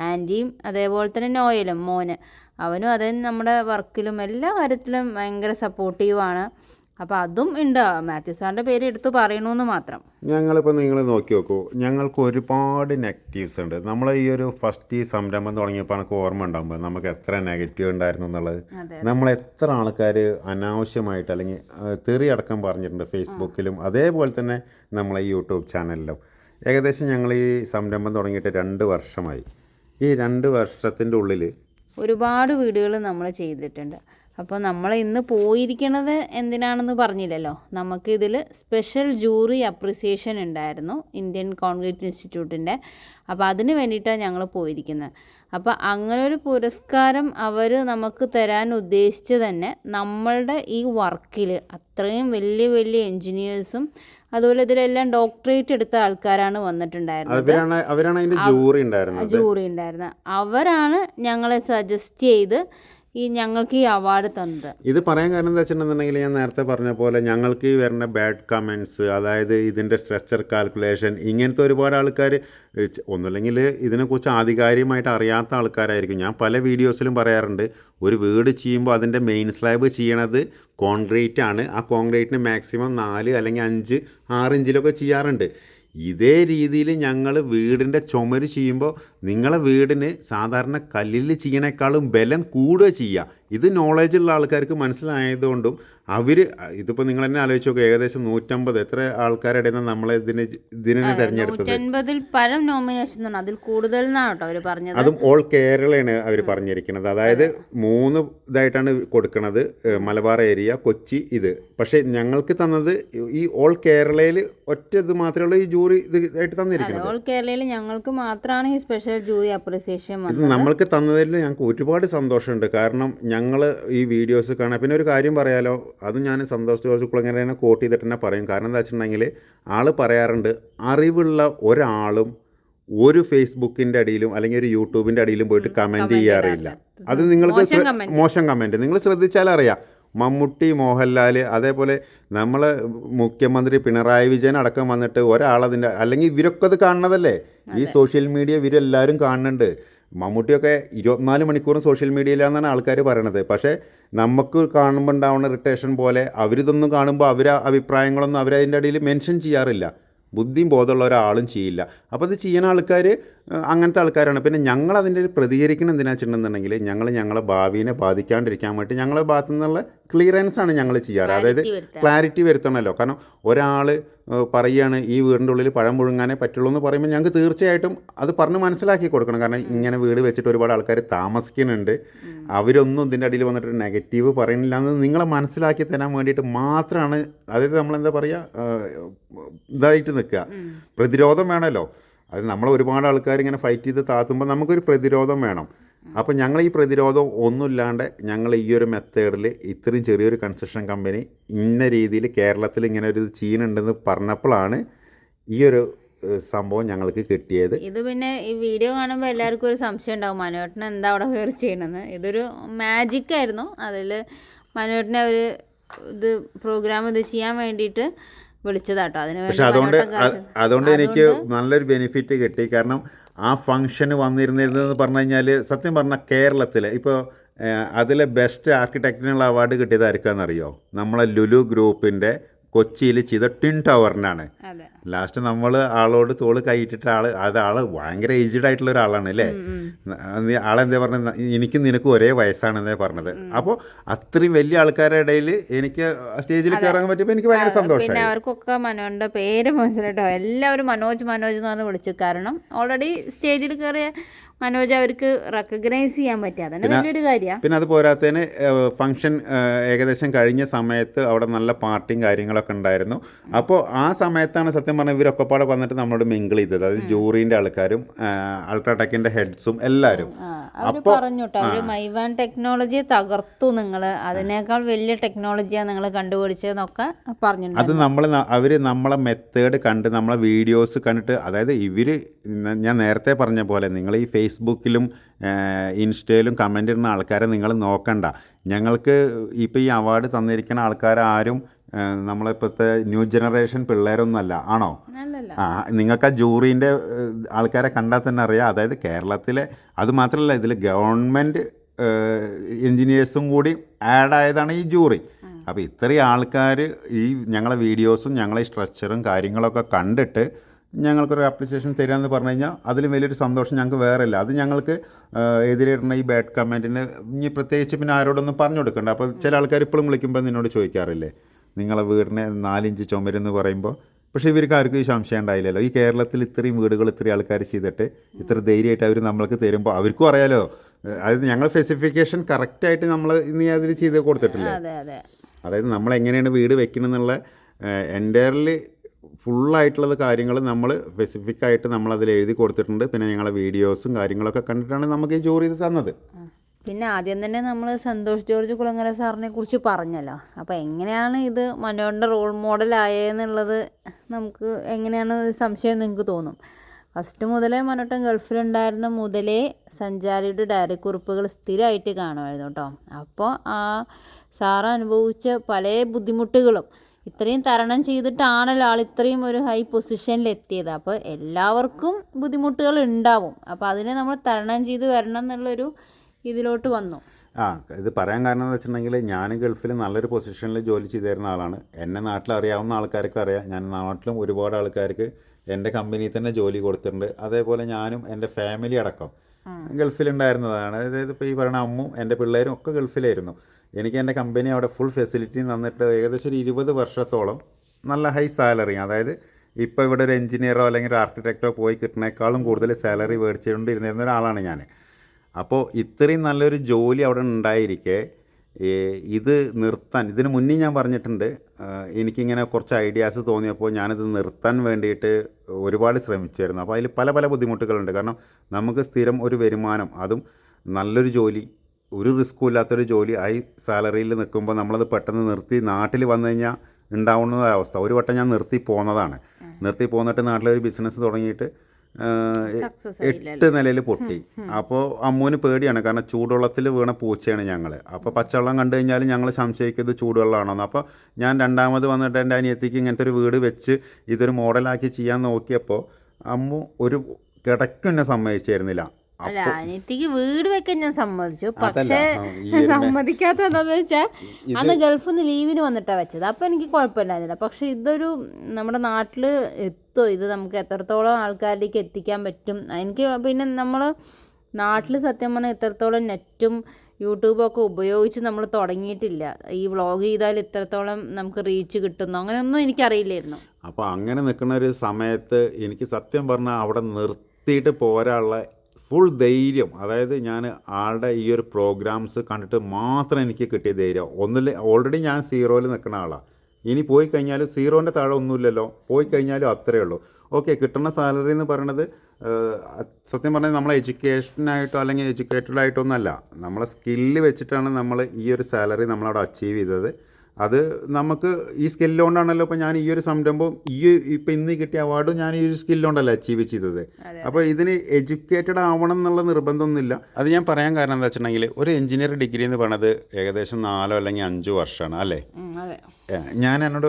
ആന്റിയും അതേപോലെ തന്നെ നോയലും മോന്. അവനും അതേ നമ്മുടെ വർക്കിലും എല്ലാ കാര്യത്തിലും ഭയങ്കര സപ്പോർട്ടീവാണ് അപ്പോൾ അതും ഉണ്ട്. മാത്യു സാറിന്റെ പേര് എടുത്തു പറയണമെന്ന് മാത്രം. ഞങ്ങളിപ്പോൾ നിങ്ങൾ നോക്കി നോക്കൂ. ഞങ്ങൾക്ക് ഒരുപാട് നെഗറ്റീവ്സ് ഉണ്ട്. നമ്മൾ ഈ ഒരു ഫസ്റ്റ് ഈ സംരംഭം തുടങ്ങിയപ്പോൾ എനിക്ക് ഓർമ്മ ഉണ്ടാകുമ്പോൾ നമുക്ക് എത്ര നെഗറ്റീവ് ഉണ്ടായിരുന്നു എന്നുള്ളത്. നമ്മൾ എത്ര ആൾക്കാർ അനാവശ്യമായിട്ട് അല്ലെങ്കിൽ തെറി അടക്കം പറഞ്ഞിട്ടുണ്ട് ഫേസ്ബുക്കിലും. അതേപോലെ തന്നെ നമ്മളെ യൂട്യൂബ് ചാനലിലും. ഏകദേശം ഞങ്ങൾ ഈ സംരംഭം തുടങ്ങിയിട്ട് രണ്ട് വർഷമായി. ഈ രണ്ട് വർഷത്തിന്റെ ഉള്ളിൽ ഒരുപാട് വീഡിയോകൾ നമ്മൾ ചെയ്തിട്ടുണ്ട്. അപ്പോൾ നമ്മൾ ഇന്ന് പോയിരിക്കണത് എന്തിനാണെന്ന് പറഞ്ഞില്ലല്ലോ. നമുക്ക് ഇതിൽ സ്പെഷ്യൽ ജൂറി അപ്രിസിയേഷൻ ഉണ്ടായിരുന്നു ഇന്ത്യൻ കോൺക്രീറ്റ് ഇൻസ്റ്റിറ്റ്യൂട്ടിന്റെ അപ്പോൾ അതിന് വേണ്ടിയിട്ടാണ് ഞങ്ങൾ പോയിരിക്കുന്നത് അപ്പോൾ അങ്ങനെ ഒരു പുരസ്കാരം അവർ നമുക്ക് തരാൻ ഉദ്ദേശിച്ച് തന്നെ നമ്മളുടെ ഈ വർക്കിൽ അത്രയും വലിയ വലിയ എൻജിനീയേഴ്സും അതുപോലെ ഇതിലെല്ലാം ഡോക്ടറേറ്റ് എടുത്ത ആൾക്കാരാണ് വന്നിട്ടുണ്ടായിരുന്നത്. ജൂറി ഉണ്ടായിരുന്നത്. അവരാണ് ഞങ്ങളെ സജസ്റ്റ് ചെയ്ത് ഈ ഞങ്ങൾക്ക് ഈ അവാർഡ് തന്നത്. ഇത് പറയാൻ കാരണം എന്താ വെച്ചിട്ടുണ്ടെന്നുണ്ടെങ്കിൽ ഞാൻ നേരത്തെ പറഞ്ഞ പോലെ ഞങ്ങൾക്ക് ഈ വരുന്ന ബാഡ് കമൻസ് അതായത് ഇതിന്റെ സ്ട്രക്ചർ കാൽക്കുലേഷൻ ഇങ്ങനത്തെ ഒരുപാട് ആൾക്കാർ ഒന്നുമില്ലെങ്കിൽ ഇതിനെക്കുറിച്ച് ആധികാരികമായിട്ട് അറിയാത്ത ആൾക്കാരായിരിക്കും. ഞാൻ പല വീഡിയോസിലും പറയാറുണ്ട് ഒരു വീട് ചെയ്യുമ്പോൾ അതിന്റെ മെയിൻ സ്ലാബ് ചെയ്യണത് കോൺക്രീറ്റ് ആണ്. ആ കോൺക്രീറ്റിന് മാക്സിമം നാല് അല്ലെങ്കിൽ അഞ്ച് ആറ് ഇഞ്ചിലൊക്കെ ചെയ്യാറുണ്ട്. ഇതേ രീതിയിൽ ഞങ്ങൾ വീടിന്റെ ചുമര് ചെയ്യുമ്പോൾ നിങ്ങളെ വീടിന് സാധാരണ കല്ലിൽ ചെയ്യണേക്കാളും ബലം കൂടുക ചെയ്യുക. ഇത് നോളേജ് ഉള്ള ആൾക്കാർക്ക് മനസ്സിലായതുകൊണ്ടും അവർ ഇതിപ്പോൾ നിങ്ങൾ തന്നെ ആലോചിച്ച് നോക്കുക ഏകദേശം നൂറ്റമ്പത് എത്ര ആൾക്കാരുടെ നമ്മൾ നമ്മളെ ഇതിന് ഇതിനെ തിരഞ്ഞെടുത്തത്? പരം നോമിനേഷൻ അതിൽ കൂടുതൽ എന്നാണ് കേട്ടോ അവർ പറഞ്ഞത്. അതും ഓൾ കേരളയാണ് അവർ പറഞ്ഞിരിക്കുന്നത്. അതായത് മൂന്ന് ഇതായിട്ടാണ് കൊടുക്കുന്നത് മലബാർ ഏരിയ കൊച്ചി ഇത്. പക്ഷേ ഞങ്ങൾക്ക് തന്നത് ഈ ഓൾ കേരളയിൽ ഒറ്റ ഇത് മാത്രമേ ഉള്ളൂ ഈ ജൂറി ഇത് ആയിട്ട് തന്നിരിക്കുന്നത്. ഓൾ കേരളയിൽ ഞങ്ങൾക്ക് മാത്രമാണ് ഈ സ്പെഷ്യൽ ജൂറി അപ്രിസിയേഷൻ നമ്മൾക്ക് തന്നതിൽ ഞങ്ങൾക്ക് ഒരുപാട് സന്തോഷമുണ്ട്. കാരണം ഞങ്ങൾ ഈ വീഡിയോസ് കാണാൻ പിന്നെ ഒരു കാര്യം പറയാലോ. അത് ഞാൻ സന്തോഷ് ജോർജ് കുളങ്ങര തന്നെ കോട്ട് ചെയ്തിട്ട് തന്നെ പറയും. കാരണം എന്താ വെച്ചിട്ടുണ്ടെങ്കിൽ ആൾ പറയാറുണ്ട് അറിവുള്ള ഒരാളും ഒരു ഫേസ്ബുക്കിന്റെ അടിയിലും അല്ലെങ്കിൽ ഒരു യൂട്യൂബിന്റെ അടിയിലും പോയിട്ട് കമന്റ് ചെയ്യാറില്ല. അത് നിങ്ങൾക്ക് മോശം കമന്റ് നിങ്ങൾ ശ്രദ്ധിച്ചാൽ അറിയാം മമ്മൂട്ടി മോഹൻലാൽ അതേപോലെ നമ്മൾ മുഖ്യമന്ത്രി പിണറായി വിജയൻ അടക്കം വന്നിട്ട് ഒരാളതിന്റെ അല്ലെങ്കിൽ ഇവരൊക്കെ അത് കാണുന്നതല്ലേ? ഈ സോഷ്യൽ മീഡിയ ഇവരെല്ലാവരും കാണുന്നുണ്ട്. മമ്മൂട്ടിയൊക്കെ ഇരുപത്തിനാല് മണിക്കൂറും സോഷ്യൽ മീഡിയയിലാണെന്നാണ് ആൾക്കാർ പറയണത്. പക്ഷേ നമുക്ക് കാണുമ്പോൾ ഉണ്ടാവുന്ന ഇറിറ്റേഷൻ പോലെ അവരിതൊന്നും കാണുമ്പോൾ അവർ അഭിപ്രായങ്ങളൊന്നും അവരതിന്റെ ഇടയിൽ മെൻഷൻ ചെയ്യാറില്ല. ബുദ്ധിയും ബോധമുള്ള ഒരാളും ചെയ്യില്ല. അപ്പോൾ അത് ചെയ്യുന്ന ആൾക്കാർ അങ്ങനത്തെ ആൾക്കാരാണ്. പിന്നെ ഞങ്ങൾ അതിന്റെ ഒരു പ്രതികരിക്കണം എന്തിനാ വെച്ചിട്ടുണ്ടെന്നുണ്ടെങ്കിൽ ഞങ്ങൾ ഞങ്ങളെ ഭാവിനെ ബാധിക്കാണ്ടിരിക്കാൻ വേണ്ടി ഞങ്ങളെ ഭാഗത്തു നിന്നുള്ള ക്ലിയറൻസ് ആണ് ഞങ്ങൾ ചെയ്യാറ്. അതായത് ക്ലാരിറ്റി വരുത്തണമല്ലോ. കാരണം ഒരാൾ പറയുകയാണ് ഈ വീടിന്റെ ഉള്ളിൽ പഴം പുഴുങ്ങാനേ പറ്റുള്ളൂ എന്ന് പറയുമ്പോൾ ഞങ്ങൾക്ക് തീർച്ചയായിട്ടും അത് പറഞ്ഞ് മനസ്സിലാക്കി കൊടുക്കണം. കാരണം ഇങ്ങനെ വീട് വെച്ചിട്ട് ഒരുപാട് ആൾക്കാർ താമസിക്കുന്നുണ്ട്. അവരൊന്നും ഇതിന്റെ അടിയിൽ വന്നിട്ട് നെഗറ്റീവ് പറയുന്നില്ല. എന്ന് നിങ്ങളെ മനസ്സിലാക്കി തരാൻ വേണ്ടിയിട്ട് മാത്രമാണ് അതായത് നമ്മളെന്താ പറയുക ഇതായിട്ട് നിൽക്കുക. പ്രതിരോധം വേണമല്ലോ. അത് നമ്മൾ ഒരുപാട് ആൾക്കാർ ഇങ്ങനെ ഫൈറ്റ് ചെയ്ത് താത്തുമ്പോൾ നമുക്കൊരു പ്രതിരോധം വേണം. അപ്പോൾ ഞങ്ങൾ ഈ പ്രതിരോധം ഒന്നുമില്ലാണ്ട് ഞങ്ങൾ ഈ ഒരു മെത്തേഡിൽ ഇത്രയും ചെറിയൊരു കൺസ്ട്രക്ഷൻ കമ്പനി ഇന്ന രീതിയിൽ കേരളത്തിൽ ഇങ്ങനെ ഒരു ചീനുണ്ടെന്ന് പറഞ്ഞപ്പോഴാണ് ഈ ഒരു സംഭവം ഞങ്ങൾക്ക് കിട്ടിയത്. ഇത് പിന്നെ ഈ വീഡിയോ കാണുമ്പോൾ എല്ലാവർക്കും ഒരു സംശയം ഉണ്ടാവും. മനോട്ടൻ എന്താ അവിടെ കയറി ചെയ്യണമെന്ന് ഇതൊരു മാജിക് ആയിരുന്നു. അതിൽ മനോട്ടനെ ഒരു ഇത് പ്രോഗ്രാം ഇത് ചെയ്യാൻ വേണ്ടിയിട്ട് വിളിച്ചതാട്ടോ. അതിന് പക്ഷെ അതുകൊണ്ട് അതുകൊണ്ട് എനിക്ക് നല്ലൊരു ബെനിഫിറ്റ് കിട്ടി. കാരണം ആ ഫങ്ഷന് വന്നിരുന്നിരുന്നതെന്ന് പറഞ്ഞു കഴിഞ്ഞാൽ സത്യം പറഞ്ഞാൽ കേരളത്തിലെ ഇപ്പോൾ അതിലെ ബെസ്റ്റ് ആർക്കിടെക്റ്റിനുള്ള അവാർഡ് കിട്ടിയത് ആർക്കാണെന്നറിയോ നമ്മളെ ലുലു ഗ്രൂപ്പിന്റെ കൊച്ചിയിൽ ചെയ്ത ട്വിൻ ടവറിനാണ്. ലാസ്റ്റ് നമ്മൾ ആളോട് തോൾ കൈയിട്ടിട്ട് ആൾ അത് ആൾ ഭയങ്കര ഏജ്ഡ് ആയിട്ടുള്ള ഒരാളാണ് അല്ലേ? ആളെന്താ പറഞ്ഞത്? എനിക്കും നിനക്കും ഒരേ വയസ്സാണെന്നേ പറഞ്ഞത്. അപ്പോൾ അത്രയും വലിയ ആൾക്കാരുടെ ഇടയിൽ എനിക്ക് സ്റ്റേജിൽ കയറാൻ പറ്റുമ്പോൾ എനിക്ക് ഭയങ്കര സന്തോഷം അവർക്കൊക്കെ മനോന്റെ പേര് മനസ്സിലായിട്ടോ. എല്ലാവരും മനോജ് മനോജ് എന്ന് പറഞ്ഞ് വിളിച്ചു. കാരണം ഓൾറെഡി സ്റ്റേജിൽ കയറിയ മനോജ് അവർക്ക് റെക്കഗ്നൈസ് ചെയ്യാൻ പറ്റിയ അതന്നെ വലിയൊരു കാര്യമാണ് പിന്നെ അത് പോരാത്തതിന് ഫംഗ്ഷൻ ഏകദേശം കഴിഞ്ഞ സമയത്ത് അവിടെ നല്ല പാർട്ടിയും കാര്യങ്ങളൊക്കെ ഉണ്ടായിരുന്നു. അപ്പോൾ ആ സമയത്താണ് സത്യം പറഞ്ഞാൽ ഇവരൊക്കെ പാടെ വന്നിട്ട് നമ്മളോട് മിങ്കിൾ ചെയ്തത്. അതായത് ജൂറിന്റെ ആൾക്കാരും അൾട്രാടെക്കിന്റെ ഹെഡ്സും എല്ലാവരും അവർ പറഞ്ഞു കേട്ടോ അവർ മൈവാൻ ടെക്നോളജി തകർത്തു നിങ്ങൾ അതിനേക്കാൾ വലിയ ടെക്നോളജിയാണ് നിങ്ങൾ കണ്ടുപിടിച്ചതെന്നൊക്കെ പറഞ്ഞിട്ടുണ്ട് അത് നമ്മൾ അവർ നമ്മളെ മെത്തേഡ് കണ്ട് നമ്മളെ വീഡിയോസ് കണ്ടിട്ട് അതായത് ഇവർ ഞാൻ നേരത്തെ പറഞ്ഞ പോലെ നിങ്ങൾ ഈ ഫേസ്ബുക്കിലും ഇൻസ്റ്റയിലും കമന്റ് ഇടുന്ന ആൾക്കാരെ നിങ്ങൾ നോക്കണ്ട. ഞങ്ങൾക്ക് ഇപ്പോൾ ഈ അവാർഡ് തന്നിരിക്കുന്ന ആൾക്കാരാരും നമ്മളിപ്പോഴത്തെ ന്യൂ ജനറേഷൻ പിള്ളേരൊന്നുമല്ല. ആണോ? ആ നിങ്ങൾക്ക് ആ ജൂറീന്റെ ആൾക്കാരെ കണ്ടാൽ തന്നെ അറിയാം. അതായത് കേരളത്തിലെ അത് മാത്രമല്ല ഇതിൽ ഗവൺമെന്റ് എൻജിനീയേഴ്സും കൂടി ആഡ് ആയതാണ് ഈ ജൂറി. അപ്പോൾ ഇത്രയും ആൾക്കാർ ഈ ഞങ്ങളെ വീഡിയോസും ഞങ്ങളെ സ്ട്രക്ചറും കാര്യങ്ങളൊക്കെ കണ്ടിട്ട് ഞങ്ങൾക്കൊരു അപ്ലിക്കേഷൻ തരാമെന്ന് പറഞ്ഞു കഴിഞ്ഞാൽ അതിലും വലിയൊരു സന്തോഷം ഞങ്ങൾക്ക് വേറെ ഇല്ല അത് ഞങ്ങൾക്ക് എതിരിടുന്ന ഈ ബാഡ് കമന്റിന് ഇനി പ്രത്യേകിച്ച് പിന്നെ ആരോടൊന്നും പറഞ്ഞു കൊടുക്കണ്ട. അപ്പോൾ ചില ആൾക്കാർ ഇപ്പോഴും വിളിക്കുമ്പോൾ നിന്നോട് ചോദിക്കാറില്ലേ? നിങ്ങളെ വീടിന് നാലിഞ്ച് ചുമരെന്ന് പറയുമ്പോൾ പക്ഷേ ഇവർക്ക് ആർക്കും ഈ സംശയം ഉണ്ടായില്ലല്ലോ. ഈ കേരളത്തിൽ ഇത്രയും വീടുകൾ ഇത്രയും ആൾക്കാർ ചെയ്തിട്ട് ഇത്ര ധൈര്യമായിട്ട് അവർ നമ്മൾക്ക് തരുമ്പോൾ അവർക്കും അറിയാലോ. അതായത് ഞങ്ങൾ സ്പെസിഫിക്കേഷൻ കറക്റ്റായിട്ട് നമ്മൾ ഇനി അതിൽ ചെയ്ത് കൊടുത്തിട്ടില്ല? അതെ അതെ. അതായത് നമ്മൾ എങ്ങനെയാണ് വീട് വെക്കണമെന്നുള്ള എന്റയർലി ഫുള്ളായിട്ടുള്ളത് കാര്യങ്ങൾ നമ്മൾ സ്പെസിഫിക് ആയിട്ട് നമ്മൾ അതിൽ എഴുതി കൊടുത്തിട്ടുണ്ട്. പിന്നെ ഞങ്ങളെ വീഡിയോസും കാര്യങ്ങളൊക്കെ കണ്ടിട്ടാണ് നമുക്ക് ഈ ജോലി തന്നത്. പിന്നെ ആദ്യം തന്നെ നമ്മൾ സന്തോഷ് ജോർജ് കുളങ്ങര സാറിനെ കുറിച്ച് പറഞ്ഞല്ലോ. അപ്പോൾ എങ്ങനെയാണ് ഇത് മനോഹരന്റെ റോൾ മോഡൽ ആയെന്നുള്ളത് നമുക്ക് എങ്ങനെയാണ് സംശയം നിങ്ങൾക്ക് തോന്നും? ഫസ്റ്റ് മുതലേ മനോട്ടൻ ഗൾഫിലുണ്ടായിരുന്ന മുതലേ സഞ്ചാരിയുടെ ഡയറി കുറിപ്പുകൾ സ്ഥിരമായിട്ട് കാണുമായിരുന്നു കേട്ടോ. അപ്പോൾ ആ സാറ് അനുഭവിച്ച പല ബുദ്ധിമുട്ടുകളും ഇത്രയും തരണം ചെയ്തിട്ടാണല്ലോ ആൾ ഇത്രയും ഒരു ഹൈ പൊസിഷനിൽ എത്തിയത്. അപ്പോൾ എല്ലാവർക്കും ബുദ്ധിമുട്ടുകൾ ഉണ്ടാവും. അപ്പോൾ അതിനെ നമ്മൾ തരണം ചെയ്ത് വരണം എന്നുള്ളൊരു ഇതിലോട്ട് വന്നു. ആ ഇത് പറയാൻ കാരണം എന്ന് വെച്ചിട്ടുണ്ടെങ്കിൽ ഞാൻ ഗൾഫിൽ നല്ലൊരു പൊസിഷനിൽ ജോലി ചെയ്തിരുന്ന ആളാണ്. എന്നെ നാട്ടിൽ അറിയാവുന്ന ആൾക്കാർക്ക് അറിയാം. ഞാൻ നാട്ടിലും ഒരുപാട് ആൾക്കാർക്ക് എന്റെ കമ്പനിയിൽ തന്നെ ജോലി കൊടുത്തിട്ടുണ്ട്. അതേപോലെ ഞാനും എന്റെ ഫാമിലി അടക്കം ഗൾഫിലുണ്ടായിരുന്നതാണ്. അതായത് ഇപ്പോൾ ഈ പറയുന്ന അമ്മും എന്റെ പിള്ളേരും ഒക്കെ ഗൾഫിലായിരുന്നു. എനിക്ക് എന്റെ കമ്പനി അവിടെ ഫുൾ ഫെസിലിറ്റി തന്നിട്ട് ഏകദേശം ഒരു ഇരുപത് വർഷത്തോളം നല്ല ഹൈ സാലറി അതായത് ഇപ്പോൾ ഇവിടെ ഒരു എഞ്ചിനീയറോ അല്ലെങ്കിൽ ഒരു ആർക്കിടെക്റ്റോ പോയി കിട്ടുന്നേക്കാളും കൂടുതൽ സാലറി മേടിച്ചുകൊണ്ടിരുന്നിരുന്ന ഒരാളാണ് ഞാൻ. അപ്പോൾ ഇത്രയും നല്ലൊരു ജോലി അവിടെ ഉണ്ടായിരിക്കെ ഇത് നിർത്താൻ ഇതിന് മുന്നേ ഞാൻ പറഞ്ഞിട്ടുണ്ട് എനിക്കിങ്ങനെ കുറച്ച് ഐഡിയാസ് തോന്നിയപ്പോൾ ഞാനിത് നിർത്താൻ വേണ്ടിയിട്ട് ഒരുപാട് ശ്രമിച്ചായിരുന്നു. അപ്പോൾ അതിൽ പല പല ബുദ്ധിമുട്ടുകളുണ്ട്. കാരണം നമുക്ക് സ്ഥിരം ഒരു വരുമാനം അതും നല്ലൊരു ജോലി ഒരു റിസ്ക്കും ഇല്ലാത്തൊരു ജോലി ഹൈ സാലറിയിൽ നിൽക്കുമ്പോൾ നമ്മളത് പെട്ടെന്ന് നിർത്തി നാട്ടിൽ വന്നു കഴിഞ്ഞാൽ ഉണ്ടാവുന്ന അവസ്ഥ. ഒരു വട്ടം ഞാൻ നിർത്തി പോന്നതാണ്. നിർത്തി പോന്നിട്ട് നാട്ടിലൊരു ബിസിനസ് തുടങ്ങിയിട്ട് എട്ട് നിലയിൽ പൊട്ടി. അപ്പോൾ അമ്മൂന് പേടിയാണ്. കാരണം ചൂടുവെള്ളത്തിൽ വീണ പൂച്ചയാണ് ഞങ്ങൾ അപ്പോൾ പച്ചവെള്ളം കണ്ടു കഴിഞ്ഞാൽ ഞങ്ങൾ സംശയിക്കുന്നത് ചൂടുവെള്ളമാണെന്ന്. അപ്പോൾ ഞാൻ രണ്ടാമത് വന്നിട്ട് എന്റെ അനിയത്തിക്ക് ഇങ്ങനത്തെ ഒരു വീട് വെച്ച് ഇതൊരു മോഡലാക്കി ചെയ്യാൻ നോക്കിയപ്പോൾ അമ്മു ഒരു കിടക്കും സമ്മതിച്ചിരുന്നില്ല. സമ്മതിച്ചായിരുന്നില്ല അല്ല അനിയത്തിക്ക് വീട് വെക്കാൻ ഞാൻ സമ്മതിച്ചു. പക്ഷേ സമ്മതിക്കാത്ത എന്താന്ന് വെച്ചാൽ അന്ന് ഗൾഫിൽ നിന്ന് ലീവിന് വന്നിട്ടാ വെച്ചത്. അപ്പം എനിക്ക് കുഴപ്പമില്ലായിരുന്നില്ല പക്ഷെ ഇതൊരു നമ്മുടെ നാട്ടിൽ എത്തോ ഇത് നമുക്ക് എത്രത്തോളം ആൾക്കാരിലേക്ക് എത്തിക്കാൻ പറ്റും. എനിക്ക് പിന്നെ നമ്മൾ നാട്ടിൽ സത്യം പറഞ്ഞാൽ എത്രത്തോളം നെറ്റും യൂട്യൂബൊക്കെ ഉപയോഗിച്ച് നമ്മൾ തുടങ്ങിയിട്ടില്ല. ഈ വ്ളോഗ് ചെയ്താൽ ഇത്രത്തോളം നമുക്ക് റീച്ച് കിട്ടുന്നു. അങ്ങനെയൊന്നും എനിക്കറിയില്ലായിരുന്നു. അപ്പോൾ അങ്ങനെ നിൽക്കുന്ന ഒരു സമയത്ത് എനിക്ക് സത്യം പറഞ്ഞാൽ അവിടെ നിർത്തിയിട്ട് പോരാനുള്ള ഫുൾ ധൈര്യം. അതായത് ഞാൻ ആളുടെ ഈ ഒരു പ്രോഗ്രാംസ് കണ്ടിട്ട് മാത്രം എനിക്ക് കിട്ടിയ ധൈര്യം. ഒന്നിൽ ഓൾറെഡി ഞാൻ സീറോയിൽ നിൽക്കുന്ന ആളാണ് ഇനി പോയി കഴിഞ്ഞാൽ സീറോന്റെ താഴെ ഒന്നുമില്ലല്ലോ. പോയി കഴിഞ്ഞാലും അത്രയേ ഉള്ളൂ. ഓക്കെ കിട്ടുന്ന സാലറി എന്ന് പറയണത് സത്യം പറഞ്ഞാൽ നമ്മളെ എഡ്യൂക്കേഷനായിട്ടോ അല്ലെങ്കിൽ എഡ്യൂക്കേറ്റഡ് ആയിട്ടോ ഒന്നല്ല. നമ്മളെ സ്കില്ല് വെച്ചിട്ടാണ് നമ്മൾ ഈ ഒരു സാലറി നമ്മളവിടെ അച്ചീവ് ചെയ്തത്. അത് നമുക്ക് ഈ സ്കില്ലുകൊണ്ടാണല്ലോ ഇപ്പോൾ ഞാൻ ഈ ഒരു സംരംഭം ഈ ഇപ്പം ഇന്ന് കിട്ടിയ അവാർഡും ഞാൻ ഈ ഒരു സ്കില്ലുകൊണ്ടല്ലേ അച്ചീവ് ചെയ്തത്. അപ്പോൾ ഇതിന് എഡ്യൂക്കേറ്റഡ് ആവണം എന്നുള്ള നിർബന്ധമൊന്നുമില്ല. അത് ഞാൻ പറയാൻ കാരണം എന്താ വെച്ചിട്ടുണ്ടെങ്കിൽ ഒരു എഞ്ചിനീയർ ഡിഗ്രി എന്ന് പറയുന്നത് ഏകദേശം നാലോ അല്ലെങ്കിൽ അഞ്ചോ വർഷമാണ് അല്ലേ? ഞാൻ എന്നോട്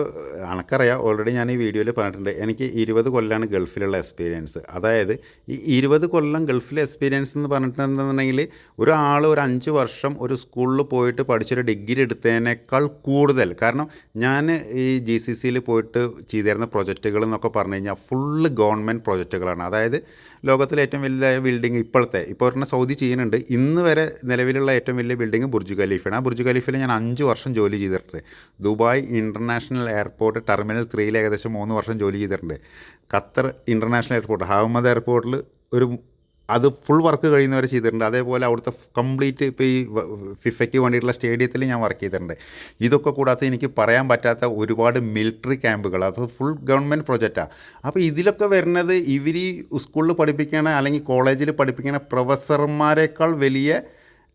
അണക്കറിയാം ഓൾറെഡി ഞാൻ ഈ വീഡിയോയിൽ പറഞ്ഞിട്ടുണ്ട്. എനിക്ക് ഇരുപത് കൊല്ലമാണ് ഗൾഫിലുള്ള എക്സ്പീരിയൻസ് അതായത് ഈ ഇരുപത് കൊല്ലം ഗൾഫിലെ എക്സ്പീരിയൻസ് എന്ന് പറഞ്ഞിട്ടുണ്ടെന്നുണ്ടെങ്കിൽ ഒരാൾ ഒരു അഞ്ച് വർഷം ഒരു സ്കൂളിൽ പോയിട്ട് പഠിച്ചൊരു ഡിഗ്രി എടുത്തതിനേക്കാൾ കൂടുതൽ. കാരണം ഞാൻ ഈ ജി സി സിയിൽ പോയിട്ട് ചെയ്തിരുന്ന പ്രൊജക്റ്റുകൾ എന്നൊക്കെ പറഞ്ഞു കഴിഞ്ഞാൽ ഫുള്ള് ഗവൺമെന്റ് പ്രൊജക്റ്റുകളാണ് അതായത് ലോകത്തിലെ ഏറ്റവും വലിയ ബിൽഡിംഗ് ഇപ്പോഴത്തെ. ഇപ്പോൾ ഒരെണ്ണം സൗദി ചെയ്യുന്നുണ്ട്. ഇന്ന് വരെ നിലവിലുള്ള ഏറ്റവും വലിയ ബിൽഡിംഗ് ബുർജ് ഖലീഫയാണ്. ആ ബുർജ് ഖലീഫിൽ ഞാൻ അഞ്ച് വർഷം ജോലി ചെയ്തിട്ടുണ്ട്. ദുബായ് ഇന്റർനാഷണൽ എയർപോർട്ട് ടെർമിനൽ ത്രീയിൽ ഏകദേശം മൂന്ന് വർഷം ജോലി ചെയ്തിട്ടുണ്ട്. ഖത്തർ ഇന്റർനാഷണൽ എയർപോർട്ട് ഹാമദ് എയർപോർട്ടിൽ ഒരു അത് ഫുൾ വർക്ക് കഴിയുന്നവരെ ചെയ്തിട്ടുണ്ട്. അതേപോലെ അവിടുത്തെ കംപ്ലീറ്റ് ഇപ്പോൾ ഈ ഫിഫയ്ക്ക് വേണ്ടിയിട്ടുള്ള സ്റ്റേഡിയത്തിൽ ഞാൻ വർക്ക് ചെയ്തിട്ടുണ്ട്. ഇതൊക്കെ കൂടാതെ എനിക്ക് പറയാൻ പറ്റാത്ത ഒരുപാട് മിലിറ്ററി ക്യാമ്പുകൾ അത് ഫുൾ ഗവൺമെന്റ് പ്രൊജക്റ്റാണ് അപ്പോൾ ഇതിലൊക്കെ വരുന്നത് ഇവർ ഈ സ്കൂളിൽ പഠിപ്പിക്കണ അല്ലെങ്കിൽ കോളേജിൽ പഠിപ്പിക്കണ പ്രൊഫസർമാരെക്കാൾ വലിയ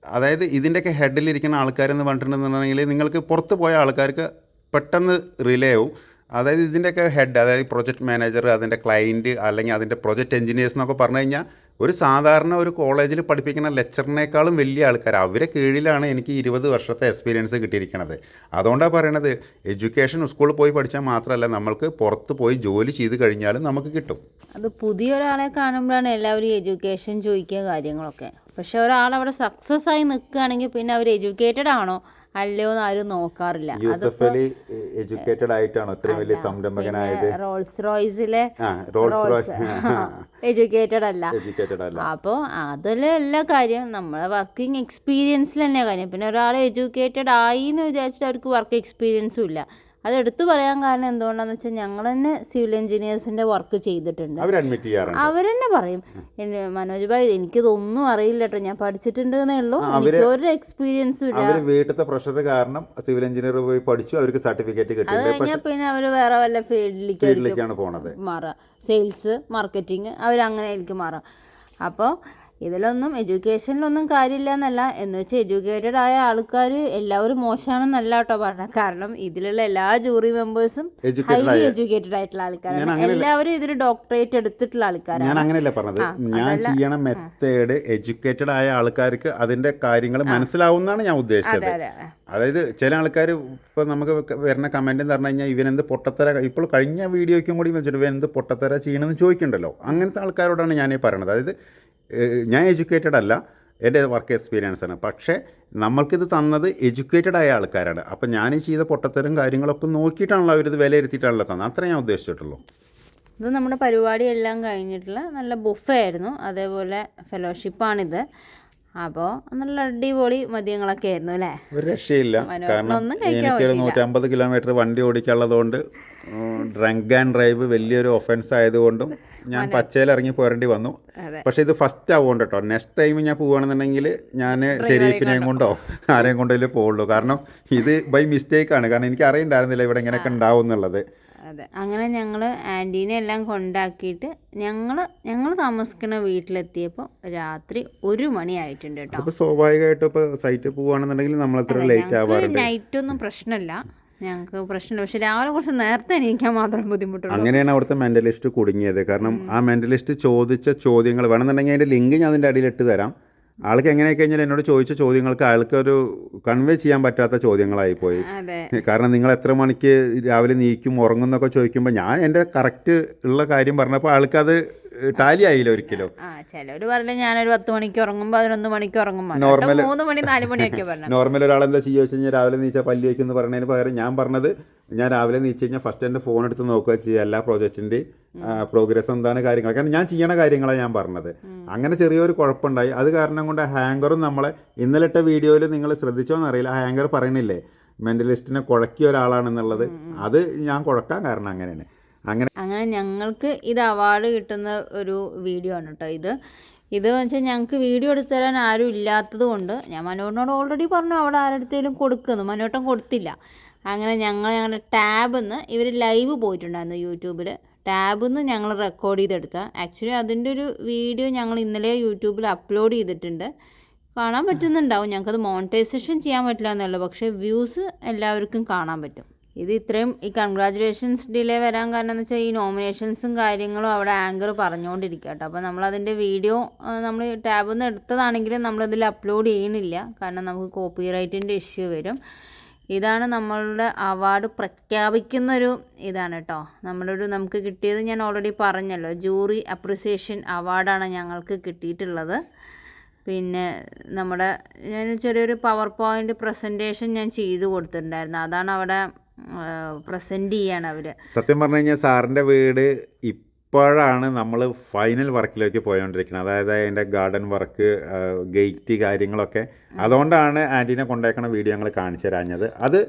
അതായത് ഇതിന്റെയൊക്കെ ഹെഡിലിരിക്കുന്ന ആൾക്കാരെന്ന് പറഞ്ഞിട്ടുണ്ടെന്നുണ്ടെങ്കിൽ നിങ്ങൾക്ക് പുറത്ത് പോയ ആൾക്കാർക്ക് പെട്ടെന്ന് റിലേ ആവും. അതായത് ഇതിന്റെയൊക്കെ ഹെഡ് അതായത് പ്രൊജക്ട് മാനേജർ അതിന്റെ ക്ലയന്റ് അല്ലെങ്കിൽ അതിന്റെ പ്രൊജക്ട് എഞ്ചിനീയേഴ്സ് എന്നൊക്കെ പറഞ്ഞു കഴിഞ്ഞാൽ ഒരു സാധാരണ ഒരു കോളേജിൽ പഠിപ്പിക്കുന്ന ലെക്ചറിനേക്കാളും വലിയ ആൾക്കാർ അവരെ കീഴിലാണ് എനിക്ക് ഇരുപത് വർഷത്തെ എക്സ്പീരിയൻസ് കിട്ടിയിരിക്കുന്നത് അതുകൊണ്ടാണ് പറയണത് എഡ്യൂക്കേഷൻ സ്കൂളിൽ പോയി പഠിച്ചാൽ മാത്രമല്ല നമ്മൾക്ക് പുറത്ത് പോയി ജോലി ചെയ്ത് കഴിഞ്ഞാലും നമുക്ക് കിട്ടും. അത് പുതിയ ഒരാളെ കാണുമ്പോഴാണ് എല്ലാവരും എഡ്യൂക്കേഷൻ ചോദിക്കുക കാര്യങ്ങളൊക്കെ. പക്ഷെ ഒരാൾ അവിടെ സക്സസ് ആയി നിൽക്കുകയാണെങ്കിൽ പിന്നെ അവർ എഡ്യൂക്കേറ്റഡ് ആണോ? അല്ലയോ എന്ന് ആരും നോക്കാറില്ല. യൂസഫ് അലി എഡ്യൂക്കേറ്റഡ് ആയിട്ടാണോ ഇത്രയും വലിയ സംരംഭകനായത്. റോൾസ് റോയ്സിലെ റോൾസ് റോയ്സ്. (laughs) എഡ്യൂക്കേറ്റഡ് അല്ല. എഡ്യൂക്കേറ്റഡ് അല്ല. അപ്പോൾ അതിലെല്ലാ കാര്യം നമ്മളെ വർക്കിംഗ് എക്സ്പീരിയൻസിൽ തന്നെ കാര്യം. പിന്നെ ഒരാൾ എഡ്യൂക്കേറ്റഡ് ആയി എന്ന് വിചാരിച്ചിട്ട് അവർക്ക് വർക്ക് എക്സ്പീരിയൻസും ഇല്ല. അത് എടുത്തു പറയാൻ കാരണം എന്തുകൊണ്ടാന്ന് വെച്ചാൽ ഞങ്ങൾ തന്നെ സിവിൽ എഞ്ചിനീയേഴ്സിന്റെ വർക്ക് ചെയ്തിട്ടുണ്ട്. അവർ തന്നെ പറയും. മനോജ് ഭായ് എനിക്കിതൊന്നും അറിയില്ല കേട്ടോ ഞാൻ പഠിച്ചിട്ടുണ്ട് എന്നേ ഉള്ളൂ എനിക്ക് ഒരു എക്സ്പീരിയൻസും ഇല്ല. വീട്ടിലത്തെ പ്രഷർ കാരണം സിവിൽ എഞ്ചിനീയർ പോയി പഠിച്ചു അവർക്ക് സർട്ടിഫിക്കറ്റ് അത് കഴിഞ്ഞാൽ പിന്നെ അവർ വേറെ വല്ല ഫീൽഡിലേക്ക് ഫീൽഡിലേക്കാണ് പോണത്. മാറുക സെയിൽസ് മാർക്കറ്റിംഗ് അവരങ്ങനെ ആയിരിക്കും മാറുക അപ്പോൾ ഇതിലൊന്നും എഡ്യൂക്കേഷനിലൊന്നും കാര്യമില്ല എന്നല്ല എന്ന് വെച്ചാൽ എഡ്യൂക്കേറ്റഡ് ആയ ആൾക്കാർ എല്ലാവരും മോശമാണെന്നല്ല കേട്ടോ പറഞ്ഞത് കാരണം ഇതിലുള്ള എല്ലാ ജൂറി മെമ്പേഴ്സും ഹൈലി എഡ്യൂക്കേറ്റഡ് ആയിട്ടുള്ള ആൾക്കാരാണ്. എല്ലാവരും ഇതിൽ ഡോക്ടറേറ്റ് എടുത്തിട്ടുള്ള ആൾക്കാരാണ്. ഞാൻ അങ്ങനെയല്ല പറഞ്ഞത്. ഞാൻ ചെയ്യണ മെത്തേഡ് എഡ്യൂക്കേറ്റഡ് ആയ ആൾക്കാർക്ക് അതിന്റെ കാര്യങ്ങൾ മനസ്സിലാവുന്നതാണ് ഞാൻ ഉദ്ദേശിച്ചത്. അതെ അതായത് ചില ആൾക്കാർ ഇപ്പൊ നമുക്ക് വരുന്ന കമന്റ് എന്ന് പറഞ്ഞു കഴിഞ്ഞാൽ ഇവനെന്ത് പൊട്ടത്തര ഇപ്പോൾ കഴിഞ്ഞ വീഡിയോയ്ക്കും കൂടി വെച്ചിട്ട് ഇവനെന്ത് പൊട്ടത്തര ചെയ്യണമെന്ന് ചോദിക്കണ്ടല്ലോ. അങ്ങനത്തെ ആൾക്കാരോടാണ് ഞാൻ ഈ പറയണത്. അതായത് ഞാൻ എഡ്യൂക്കേറ്റഡ് അല്ല. എന്റെ വർക്ക് എക്സ്പീരിയൻസ് ആണ്. പക്ഷേ നമ്മൾക്കിത് തന്നത് എഡ്യൂക്കേറ്റഡ് ആയ ആൾക്കാരാണ്. അപ്പം ഞാൻ ഈ ചെയ്ത പൊട്ടത്തരം കാര്യങ്ങളൊക്കെ നോക്കിയിട്ടാണല്ലോ അവരിത് വിലയിരുത്തിയിട്ടാണല്ലോ തന്നത്. അത്രയും ഞാൻ ഉദ്ദേശിച്ചിട്ടുള്ളൂ. ഇത് നമ്മുടെ പരിപാടി എല്ലാം കഴിഞ്ഞിട്ടുള്ള നല്ല ബുഫേ ആയിരുന്നു. അതേപോലെ ഫെലോഷിപ്പാണിത് അപ്പോൾ നല്ല അടിപൊളി മദ്യങ്ങളൊക്കെ ആയിരുന്നു അല്ലേ? ഒരു രക്ഷയില്ല. കാരണം എനിക്കൊരു നൂറ്റമ്പത് കിലോമീറ്റർ വണ്ടി ഓടിക്കാനുള്ളതുകൊണ്ട് ഡ്രങ്ക് ആൻഡ് ഡ്രൈവ് വലിയൊരു ഒഫൻസ് ആയതുകൊണ്ടും ഞാൻ പച്ചയിൽ ഇറങ്ങി പോരേണ്ടി വന്നു. പക്ഷെ ഇത് ഫസ്റ്റ് ആവുകൊണ്ട് കേട്ടോ നെക്സ്റ്റ് ടൈം ഞാൻ പോവുകയാണെന്നുണ്ടെങ്കിൽ ഞാൻ ഷെരീഫിനെയും കൊണ്ടോ ആരെയും കൊണ്ടേ പോവുള്ളൂ. കാരണം ഇത് ബൈ മിസ്റ്റേക്ക് ആണ്. കാരണം എനിക്ക് അറിയണ്ടായിരുന്നില്ല ഇവിടെ ഇങ്ങനെയൊക്കെ ഉണ്ടാവും എന്നുള്ളത്. അതെ. അങ്ങനെ ഞങ്ങൾ ആന്റീനെ എല്ലാം കൊണ്ടാക്കിയിട്ട് ഞങ്ങൾ ഞങ്ങൾ താമസിക്കുന്ന വീട്ടിലെത്തിയപ്പോൾ രാത്രി ഒരു മണിയായിട്ടുണ്ട് കേട്ടോ അപ്പോൾ സ്വാഭാവികമായിട്ടും ഇപ്പോൾ സൈറ്റ് പോവുകയാണെന്നുണ്ടെങ്കിൽ നമ്മൾ അത്ര ലേറ്റ് ആവാറുണ്ട്. നൈറ്റൊന്നും പ്രശ്നമില്ല ഞങ്ങൾക്ക് പ്രശ്നമില്ല. പക്ഷെ രാവിലെ കുറച്ച് നേരത്തെ എണീക്കാൻ മാത്രം ബുദ്ധിമുട്ടുണ്ട് അങ്ങനെയാണ് അവിടുത്തെ മെന്റലിസ്റ്റ് കുടുങ്ങിയത്. കാരണം ആ മെന്റലിസ്റ്റ് ചോദിച്ച ചോദ്യങ്ങൾ വേണമെന്നുണ്ടെങ്കിൽ അതിന്റെ ലിങ്ക് ഞാൻ അതിന്റെ അടിയിൽ ഇട്ട് തരാം. ആൾക്ക് എങ്ങനെയൊക്കെ കഴിഞ്ഞാൽ എന്നോട് ചോദിച്ച ചോദ്യങ്ങൾക്ക് ആൾക്ക് ഒരു കൺവേ ചെയ്യാൻ പറ്റാത്ത ചോദ്യങ്ങളായി പോയി കാരണം നിങ്ങൾ എത്ര മണിക്ക് രാവിലെ നീക്കും ഉറങ്ങും എന്നൊക്കെ ചോദിക്കുമ്പോൾ ഞാൻ എന്റെ കറക്റ്റ് ഉള്ള കാര്യം പറഞ്ഞപ്പോൾ ആൾക്കത് ടാലി ആയില്ല ഒരിക്കലും ആ ചിലവർ പറയില്ല ഞാനൊരു പത്ത് മണിക്ക് ഉറങ്ങും പതിനൊന്ന് മണിക്ക് ഉറങ്ങും Normal- മറ്റേ മൂന്ന് മണി നാല് മണിയൊക്കെ പറഞ്ഞു. നോർമൽ ഒരാൾ എന്താ ചെയ്യുക വെച്ച് കഴിഞ്ഞാൽ രാവിലെ നീച്ചാൽ പല്ലി വയ്ക്കുന്നു പറഞ്ഞതിന് പകരം ഞാൻ പറഞ്ഞത് ഞാൻ രാവിലെ നീച്ച് കഴിഞ്ഞാൽ ഫസ്റ്റ് എന്റെ ഫോൺ എടുത്ത് നോക്കുക ചെയ്യുക എല്ലാ പ്രോജക്റ്റിന്റെയും പ്രോഗ്രസ് എന്താണ് കാര്യങ്ങൾ കാരണം ഞാൻ ചെയ്യണ കാര്യങ്ങളാണ് ഞാൻ പറഞ്ഞത്. അങ്ങനെ ചെറിയൊരു കുഴപ്പമുണ്ടായി. അത് കാരണം കൊണ്ട് ഹാങ്കറും നമ്മളെ ഇന്നലെ ഇട്ട വീഡിയോയിൽ നിങ്ങൾ ശ്രദ്ധിച്ചോന്ന് അറിയില്ല ആ ഹാങ്കർ പറയണില്ലേ? മെന്റലിസ്റ്റിനെ കുഴക്കിയ ഒരാളാണെന്നുള്ളത്. അത് ഞാൻ കുഴക്കാൻ കാരണം അങ്ങനെയാണ്. അങ്ങനെ അങ്ങനെ ഞങ്ങൾക്ക് ഇത് അവാർഡ് കിട്ടുന്ന ഒരു വീഡിയോ ആണ് കേട്ടോ ഇത്. ഇത് വെച്ചാൽ ഞങ്ങൾക്ക് വീഡിയോ എടുത്തു തരാൻ ആരും ഇല്ലാത്തത് കൊണ്ട് ഞാൻ മനോട്ടിനോട് ഓൾറെഡി പറഞ്ഞു അവിടെ ആരുടെയും കൊടുക്കുന്നു. മനോട്ടം കൊടുത്തില്ല. അങ്ങനെ ഞങ്ങൾ ഞങ്ങളുടെ ടാബിൽ ഇവർ ലൈവ് പോയിട്ടുണ്ടായിരുന്നു യൂട്യൂബിൽ ടാബിൽ നിന്ന് ഞങ്ങൾ റെക്കോർഡ് ചെയ്തെടുത്ത. ആക്ച്വലി അതിന്റെ ഒരു വീഡിയോ ഞങ്ങൾ ഇന്നലെ യൂട്യൂബിൽ അപ്ലോഡ് ചെയ്തിട്ടുണ്ട്. കാണാൻ പറ്റുന്നുണ്ടാവും. ഞങ്ങൾക്കത് മോണിറ്റൈസേഷൻ ചെയ്യാൻ പറ്റില്ല എന്നുള്ളൂ പക്ഷേ വ്യൂസ് എല്ലാവർക്കും കാണാൻ പറ്റും. ഇത് ഇത്രയും ഈ കൺഗ്രാജുലേഷൻസ് ഡിലേ വരാൻ കാരണം എന്ന് വെച്ചാൽ ഈ നോമിനേഷൻസും കാര്യങ്ങളും അവിടെ ആങ്കർ പറഞ്ഞുകൊണ്ടിരിക്കുക കേട്ടോ അപ്പോൾ നമ്മളതിന്റെ വീഡിയോ നമ്മൾ ടാബിൽ നിന്ന് എടുത്തതാണെങ്കിലും നമ്മളതിൽ അപ്ലോഡ് ചെയ്യുന്നില്ല കാരണം നമുക്ക് കോപ്പി റൈറ്റിന്റെ ഇഷ്യൂ വരും. ഇതാണ് നമ്മളുടെ അവാർഡ് പ്രഖ്യാപിക്കുന്നൊരു ഇതാണ് കേട്ടോ നമ്മളൊരു നമുക്ക് കിട്ടിയത് ഞാൻ ഓൾറെഡി പറഞ്ഞല്ലോ. ജൂറി അപ്രിസിയേഷൻ അവാർഡാണ് ഞങ്ങൾക്ക് കിട്ടിയിട്ടുള്ളത്. പിന്നെ നമ്മുടെ ഞാൻ ചെറിയൊരു പവർ പോയിന്റ് പ്രസന്റേഷൻ ഞാൻ ചെയ്തു കൊടുത്തിട്ടുണ്ടായിരുന്നു. അതാണ് അവിടെ പ്രസന്റ് ചെയ്യാണ് അവർ. സത്യം പറഞ്ഞു കഴിഞ്ഞാൽ സാറിന്റെ വീട് ഇപ്പോഴാണ് നമ്മൾ ഫൈനൽ വർക്കിലേക്ക് പോയോണ്ടിരിക്കുന്നത് അതായത് അതിന്റെ ഗാർഡൻ വർക്ക് ഗേറ്റ് കാര്യങ്ങളൊക്കെ. അതുകൊണ്ടാണ് ആന്റീനെ കൊണ്ടേക്കണ വീഡിയോ ഞങ്ങൾ കാണിച്ചു തരാഞ്ഞത്. അത്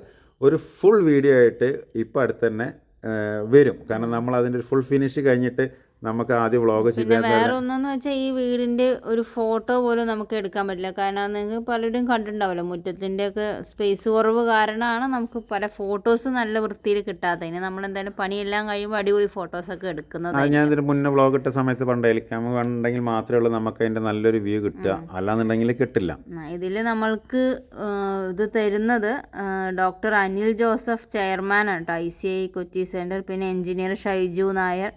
ഒരു ഫുൾ വീഡിയോ ആയിട്ട് ഇപ്പോൾ അടുത്ത് തന്നെ വരും. കാരണം നമ്മൾ അതിന്റെ ഫുൾ ഫിനിഷ് കഴിഞ്ഞിട്ട് നമുക്ക് ആദ്യം വ്ളോഗ് പിന്നെ വേറെ ഒന്നെന്ന് വെച്ചാൽ ഈ വീടിന്റെ ഒരു ഫോട്ടോ പോലും നമുക്ക് എടുക്കാൻ പറ്റില്ല. കാരണം നിങ്ങൾ പലരും കണ്ടിട്ടുണ്ടാവല്ലോ മുറ്റത്തിന്റെ ഒക്കെ സ്പേസ് കുറവ് കാരണമാണ് നമുക്ക് പല ഫോട്ടോസ് നല്ല വൃത്തിയിൽ കിട്ടാത്ത ഇനി നമ്മൾ എന്തായാലും പണിയെല്ലാം കഴിയുമ്പോൾ അടിപൊളി ഫോട്ടോസൊക്കെ എടുക്കുന്നത് അത് ഞാൻ ഇതിന് മുന്നേ വ്ളോഗ് ഇട്ട സമയത്ത് പണ്ട് എലിക്കാമ കണ്ടെങ്കിൽ മാത്രമേ ഉള്ളൂ നമുക്ക് അതിന്റെ നല്ലൊരു വ്യൂ കിട്ടുക. അല്ലാന്നുണ്ടെങ്കിൽ കിട്ടില്ല. ഇതിൽ നമ്മൾക്ക് ഇത് തരുന്നത് ഡോക്ടർ അനിൽ ജോസഫ് ചെയർമാനാണ് കേട്ടോ I C I Kochi centre പിന്നെ എഞ്ചിനീയർ ഷൈജു നായർ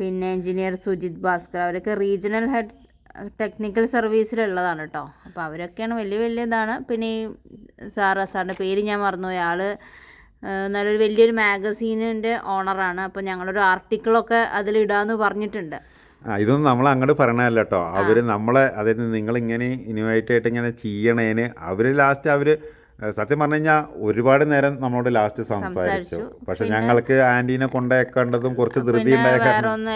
പിന്നെ എഞ്ചിനീയർ സുജിത് ഭാസ്കർ അവരൊക്കെ റീജിയണൽ ഹെഡ് ടെക്നിക്കൽ സർവീസിലുള്ളതാണ് കേട്ടോ അപ്പോൾ അവരൊക്കെയാണ് വലിയ വലിയ ഇതാണ്. പിന്നെ ഈ സാറ് സാറിന്റെ പേര് ഞാൻ മറന്നുപോയി. ആൾ നല്ലൊരു വലിയൊരു മാഗസീനിന്റെ ഓണറാണ് അപ്പോൾ ഞങ്ങളൊരു ആർട്ടിക്കിളൊക്കെ അതിലിടാമെന്ന് പറഞ്ഞിട്ടുണ്ട്. ആ ഇതൊന്നും നമ്മൾ അങ്ങോട്ട് പറയണതല്ല കേട്ടോ അവർ നമ്മളെ അതായത് നിങ്ങളിങ്ങനെ ഇനുവേറ്റ് ആയിട്ട് ഇങ്ങനെ ചെയ്യണേന് അവർ ലാസ്റ്റ് അവർ സത്യം പറഞ്ഞു കഴിഞ്ഞാൽ ഒരുപാട് നേരം നമ്മളോട് ലാസ്റ്റ് സംസാരിച്ചു. പക്ഷെ ഞങ്ങൾക്ക് ആന്റീനെ കൊണ്ടേക്കേണ്ടതും കുറച്ച് ധൃതി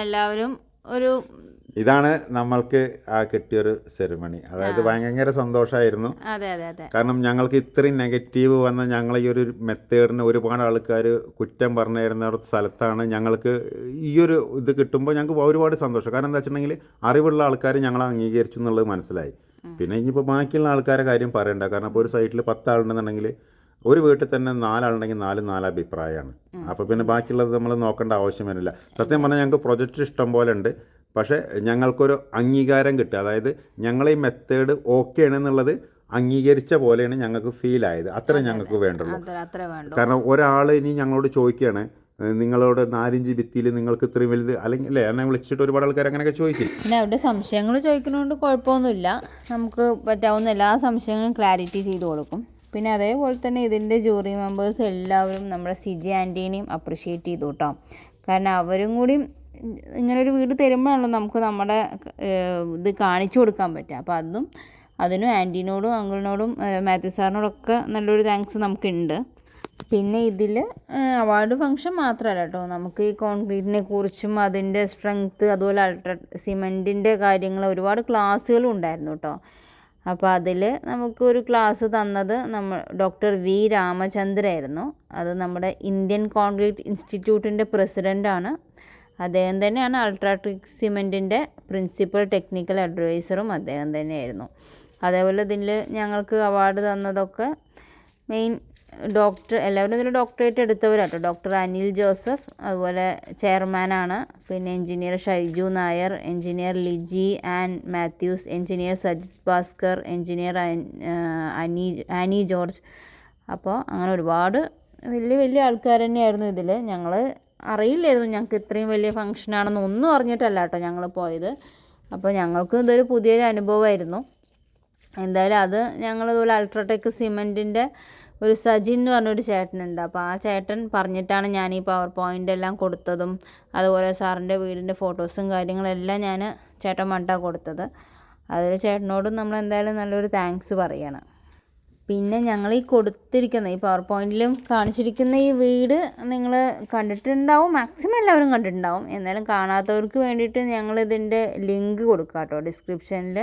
എല്ലാവരും ഒരു ഇതാണ് നമ്മൾക്ക് ആ കിട്ടിയൊരു സെറിമണി അതായത് ഭയങ്കര സന്തോഷമായിരുന്നു കാരണം ഞങ്ങൾക്ക് ഇത്രയും നെഗറ്റീവ് വന്ന ഞങ്ങൾ ഈ ഒരു മെത്തേഡിന് ഒരുപാട് ആൾക്കാർ കുറ്റം പറഞ്ഞു തരുന്ന സ്ഥലത്താണ് ഞങ്ങൾക്ക് ഈ ഒരു ഇത് കിട്ടുമ്പോൾ ഞങ്ങൾക്ക് ഒരുപാട് സന്തോഷം. കാരണം എന്താ വെച്ചിട്ടുണ്ടെങ്കിൽ അറിവുള്ള ആൾക്കാർ ഞങ്ങളെ അംഗീകരിച്ചു എന്നുള്ളത് മനസ്സിലായി. പിന്നെ ഇനിയിപ്പോൾ ബാക്കിയുള്ള ആൾക്കാരെ കാര്യം പറയണ്ട. കാരണം ഇപ്പോൾ ഒരു സൈറ്റിൽ പത്താളുണ്ടെന്നുണ്ടെങ്കിൽ ഒരു വീട്ടിൽ തന്നെ നാലാളുണ്ടെങ്കിൽ നാല് നാല് അഭിപ്രായമാണ് അപ്പോൾ പിന്നെ ബാക്കിയുള്ളത് നമ്മൾ നോക്കേണ്ട ആവശ്യം വരില്ല. സത്യം പറഞ്ഞാൽ ഞങ്ങൾക്ക് പ്രൊജക്റ്റ് ഇഷ്ടം പോലെ ഉണ്ട്. പക്ഷേ ഞങ്ങൾക്കൊരു അംഗീകാരം കിട്ടുക. അതായത് ഞങ്ങളെ ഈ മെത്തേഡ് ഓക്കെ ആണെന്നുള്ളത് അംഗീകരിച്ച പോലെയാണ് ഞങ്ങൾക്ക് ഫീൽ ആയത്. അത്ര ഞങ്ങൾക്ക് വേണ്ടുള്ളൂ. കാരണം ഒരാൾ ഇനി ഞങ്ങളോട് ചോദിക്കുകയാണ് "ഏഹ് നിങ്ങളോട് നാലിഞ്ച് ഭിത്തിയിൽ നിങ്ങൾക്ക് ഇത്രയും വലുത് അല്ലെങ്കിൽ അല്ലേ? എന്നെ വിളിച്ചിട്ട് ഒരുപാട് ആൾക്കാർ അങ്ങനെയൊക്കെ ചോദിക്കും. പിന്നെ അവരുടെ സംശയങ്ങൾ ചോദിക്കുന്നതുകൊണ്ട് കുഴപ്പമൊന്നുമില്ല. നമുക്ക് പറ്റാവുന്ന എല്ലാ സംശയങ്ങളും ക്ലാരിറ്റി ചെയ്ത് കൊടുക്കും. പിന്നെ അതേപോലെ തന്നെ ഇതിന്റെ ജൂറി മെമ്പേഴ്സ് എല്ലാവരും നമ്മുടെ സിജി ആന്റീനെയും അപ്രിഷ്യേറ്റ് ചെയ്തു കേട്ടോ. കാരണം അവരും കൂടി ഇങ്ങനൊരു വീട് തരുമ്പോഴാണല്ലോ നമുക്ക് നമ്മുടെ ഇത് കാണിച്ചു കൊടുക്കാൻ പറ്റുക. അപ്പോൾ അതും അതിനും ആന്റീനോടും അങ്കിളിനോടും മാത്യു സാറിനോടൊക്കെ നല്ലൊരു താങ്ക്സ് നമുക്കുണ്ട്. പിന്നെ ഇതിൽ അവാർഡ് ഫംഗ്ഷൻ മാത്രമല്ല കേട്ടോ. നമുക്ക് ഈ കോൺക്രീറ്റിനെ കുറിച്ചും അതിന്റെ സ്ട്രെങ്ത്ത് അതുപോലെ അൾട്രാ സിമെന്റിന്റെ കാര്യങ്ങൾ ഒരുപാട് ക്ലാസ്സുകളും ഉണ്ടായിരുന്നു കേട്ടോ. അപ്പോൾ അതിൽ നമുക്കൊരു ക്ലാസ് തന്നത് നമ്മൾ ഡോക്ടർ വി രാമചന്ദ്രയായിരുന്നു അത് നമ്മുടെ ഇന്ത്യൻ കോൺക്രീറ്റ് ഇൻസ്റ്റിറ്റ്യൂട്ടിന്റെ പ്രസിഡന്റാണ് അദ്ദേഹം തന്നെയാണ് അൾട്രാട്രിക് സിമെന്റിന്റെ പ്രിൻസിപ്പൽ ടെക്നിക്കൽ അഡ്വൈസറും അദ്ദേഹം തന്നെയായിരുന്നു. അതേപോലെ ഇതിൽ ഞങ്ങൾക്ക് അവാർഡ് തന്നതൊക്കെ മെയിൻ ഡോക്ടർ എല്ലാവരും ഇതിൽ ഡോക്ടറേറ്റ് എടുത്തവരാട്ടോ. ഡോക്ടർ അനിൽ ജോസഫ് അതുപോലെ ചെയർമാനാണ്. പിന്നെ engineer Shaiju Nair engineer Liji and Mathews engineer Sajith Bhaskar engineer Ani Annie George. അപ്പോൾ അങ്ങനെ ഒരുപാട് വലിയ വലിയ ആൾക്കാർ തന്നെയായിരുന്നു ഇതിൽ ഞങ്ങൾ അറിയില്ലായിരുന്നു ഞങ്ങൾക്ക് ഇത്രയും വലിയ ഫംഗ്ഷനാണെന്ന് ഒന്നും അറിഞ്ഞിട്ടല്ല കേട്ടോ ഞങ്ങൾ പോയത്. അപ്പോൾ ഞങ്ങൾക്കും ഇതൊരു പുതിയൊരു അനുഭവമായിരുന്നു. എന്തായാലും അത് ഞങ്ങൾ ഇതുപോലെ അൾട്രാടെക് സിമെന്റിന്റെ ഒരു സജിൻ എന്ന് പറഞ്ഞൊരു ചേട്ടനുണ്ട്. അപ്പോൾ ആ ചേട്ടൻ പറഞ്ഞിട്ടാണ് ഞാൻ ഈ പവർ പോയിന്റ് എല്ലാം കൊടുത്തതും അതുപോലെ സാറിന്റെ വീടിന്റെ ഫോട്ടോസും കാര്യങ്ങളെല്ലാം ഞാൻ ചേട്ടൻ മണ്ടാ കൊടുത്തത്. അതിൽ ചേട്ടനോടും നമ്മൾ എന്തായാലും നല്ലൊരു താങ്ക്സ് പറയണം. പിന്നെ ഞങ്ങൾ ഈ കൊടുത്തിരിക്കുന്ന ഈ പവർ പോയിന്റിലും കാണിച്ചിരിക്കുന്ന ഈ വീട് നിങ്ങൾ കണ്ടിട്ടുണ്ടാവും മാക്സിമം എല്ലാവരും കണ്ടിട്ടുണ്ടാവും. എന്നാലും കാണാത്തവർക്ക് വേണ്ടിയിട്ട് ഞങ്ങൾ ഇതിന്റെ ലിങ്ക് കൊടുക്കാം കേട്ടോ ഡിസ്ക്രിപ്ഷനിൽ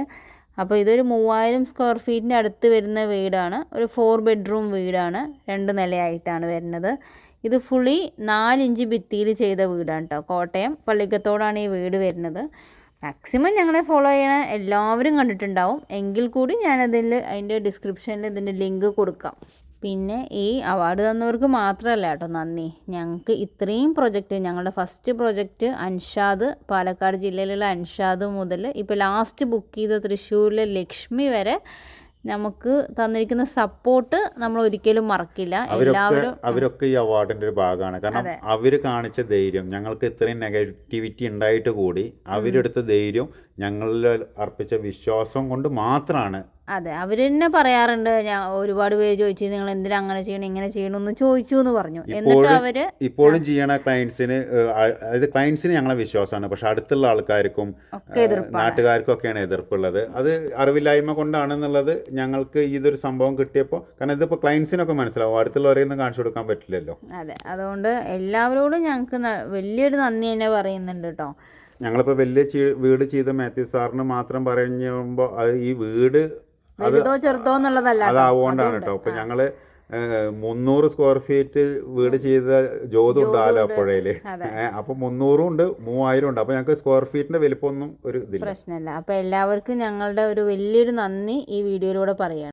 അപ്പോൾ ഇതൊരു മൂവായിരം സ്ക്വയർ ഫീറ്റിന്റെ അടുത്ത് വരുന്ന വീടാണ്. ഒരു ഫോർ ബെഡ്റൂം വീടാണ്. രണ്ട് നിലയായിട്ടാണ് വരുന്നത്. ഇത് ഫുള്ളി നാലിഞ്ച് ഭിത്തിയിൽ ചെയ്ത വീടാണ് കേട്ടോ കോട്ടയം പള്ളിക്കത്തോടാണ് ഈ വീട് വരുന്നത്. മാക്സിമം ഞങ്ങളെ ഫോളോ ചെയ്യണ എല്ലാവരും കണ്ടിട്ടുണ്ടാവും. എങ്കിൽ കൂടി ഞാനതിൽ അതിന്റെ ഡിസ്ക്രിപ്ഷനിൽ ഇതിന്റെ ലിങ്ക് കൊടുക്കാം. പിന്നെ ഈ അവാർഡ് തന്നവർക്ക് മാത്രമല്ല കേട്ടോ നന്ദി. ഞങ്ങൾക്ക് ഇത്രയും പ്രൊജക്റ്റ് ഞങ്ങളുടെ ഫസ്റ്റ് പ്രൊജക്റ്റ് അൻഷാദ് പാലക്കാട് ജില്ലയിലുള്ള അൻഷാദ് മുതൽ ഇപ്പോൾ ലാസ്റ്റ് ബുക്ക് ചെയ്ത തൃശ്ശൂരിലെ ലക്ഷ്മി വരെ നമുക്ക് തന്നിരിക്കുന്ന സപ്പോർട്ട് നമ്മൾ ഒരിക്കലും മറക്കില്ല. അവരൊക്കെ എല്ലാവരും അവരൊക്കെ ഈ അവാർഡിന്റെ ഒരു ഭാഗമാണ്. കാരണം അവർ കാണിച്ച ധൈര്യം ഞങ്ങൾക്ക് ഇത്രയും നെഗറ്റിവിറ്റി ഉണ്ടായിട്ട് കൂടി അവരെടുത്ത ധൈര്യം ഞങ്ങളിൽ അർപ്പിച്ച വിശ്വാസം കൊണ്ട് മാത്രമാണ് അതെ അവർ തന്നെ പറയാറുണ്ട് ഞാൻ ഒരുപാട് പേര് ചോദിച്ചു നിങ്ങൾ എന്തിനാ അങ്ങനെ ചെയ്യണം ഇങ്ങനെ ചെയ്യണം എന്ന് ചോദിച്ചു എന്ന് പറഞ്ഞു. എന്നിട്ട് ഇപ്പോഴും അവർ ഇപ്പോഴും ചെയ്യണ ക്ലയൻസിന് അതായത് ക്ലയൻസിന് ഞങ്ങളെ വിശ്വാസമാണ്. പക്ഷെ അടുത്തുള്ള ആൾക്കാർക്കും. നാട്ടുകാർക്കും ഒക്കെയാണ് എതിർപ്പുള്ളത്. അത് അറിവില്ലായ്മ കൊണ്ടാണെന്നുള്ളത് ഞങ്ങൾക്ക് ഇതൊരു സംഭവം കിട്ടിയപ്പോൾ കാരണം ഇതിപ്പോൾ ക്ലയൻസിനൊക്കെ മനസ്സിലാവും. അടുത്തുള്ളവരെയൊന്നും കാണിച്ചു കൊടുക്കാൻ പറ്റില്ലല്ലോ. അതെ അതുകൊണ്ട് എല്ലാവരോടും ഞങ്ങൾക്ക് വലിയൊരു നന്ദി തന്നെ പറയുന്നുണ്ട് കേട്ടോ ഞങ്ങളിപ്പോൾ വലിയ വീട് ചെയ്ത മാത്യു സാറിന് മാത്രം പറയുമ്പോൾ അത് ഈ വീട് വലുതോ ചെറുതോ എന്നുള്ളതല്ല. അതാവുകൊണ്ടാണ് കേട്ടോ. ഇപ്പൊ ഞങ്ങൾ മുന്നൂറ് സ്ക്വയർ ഫീറ്റ് വീട് ചെയ്ത ജ്യോതി ഉണ്ട്. ആലപ്പുഴയിൽ അപ്പൊ മുന്നൂറും ഉണ്ട് മൂവായിരം ഉണ്ട്. അപ്പൊ ഞങ്ങൾക്ക് സ്ക്വയർ ഫീറ്റിന്റെ വലിപ്പമൊന്നും ഒരു പ്രശ്നമല്ല അപ്പോൾ എല്ലാവർക്കും ഞങ്ങളുടെ ഒരു വലിയൊരു നന്ദി ഈ വീഡിയോയിലൂടെ പറയുകയാണ്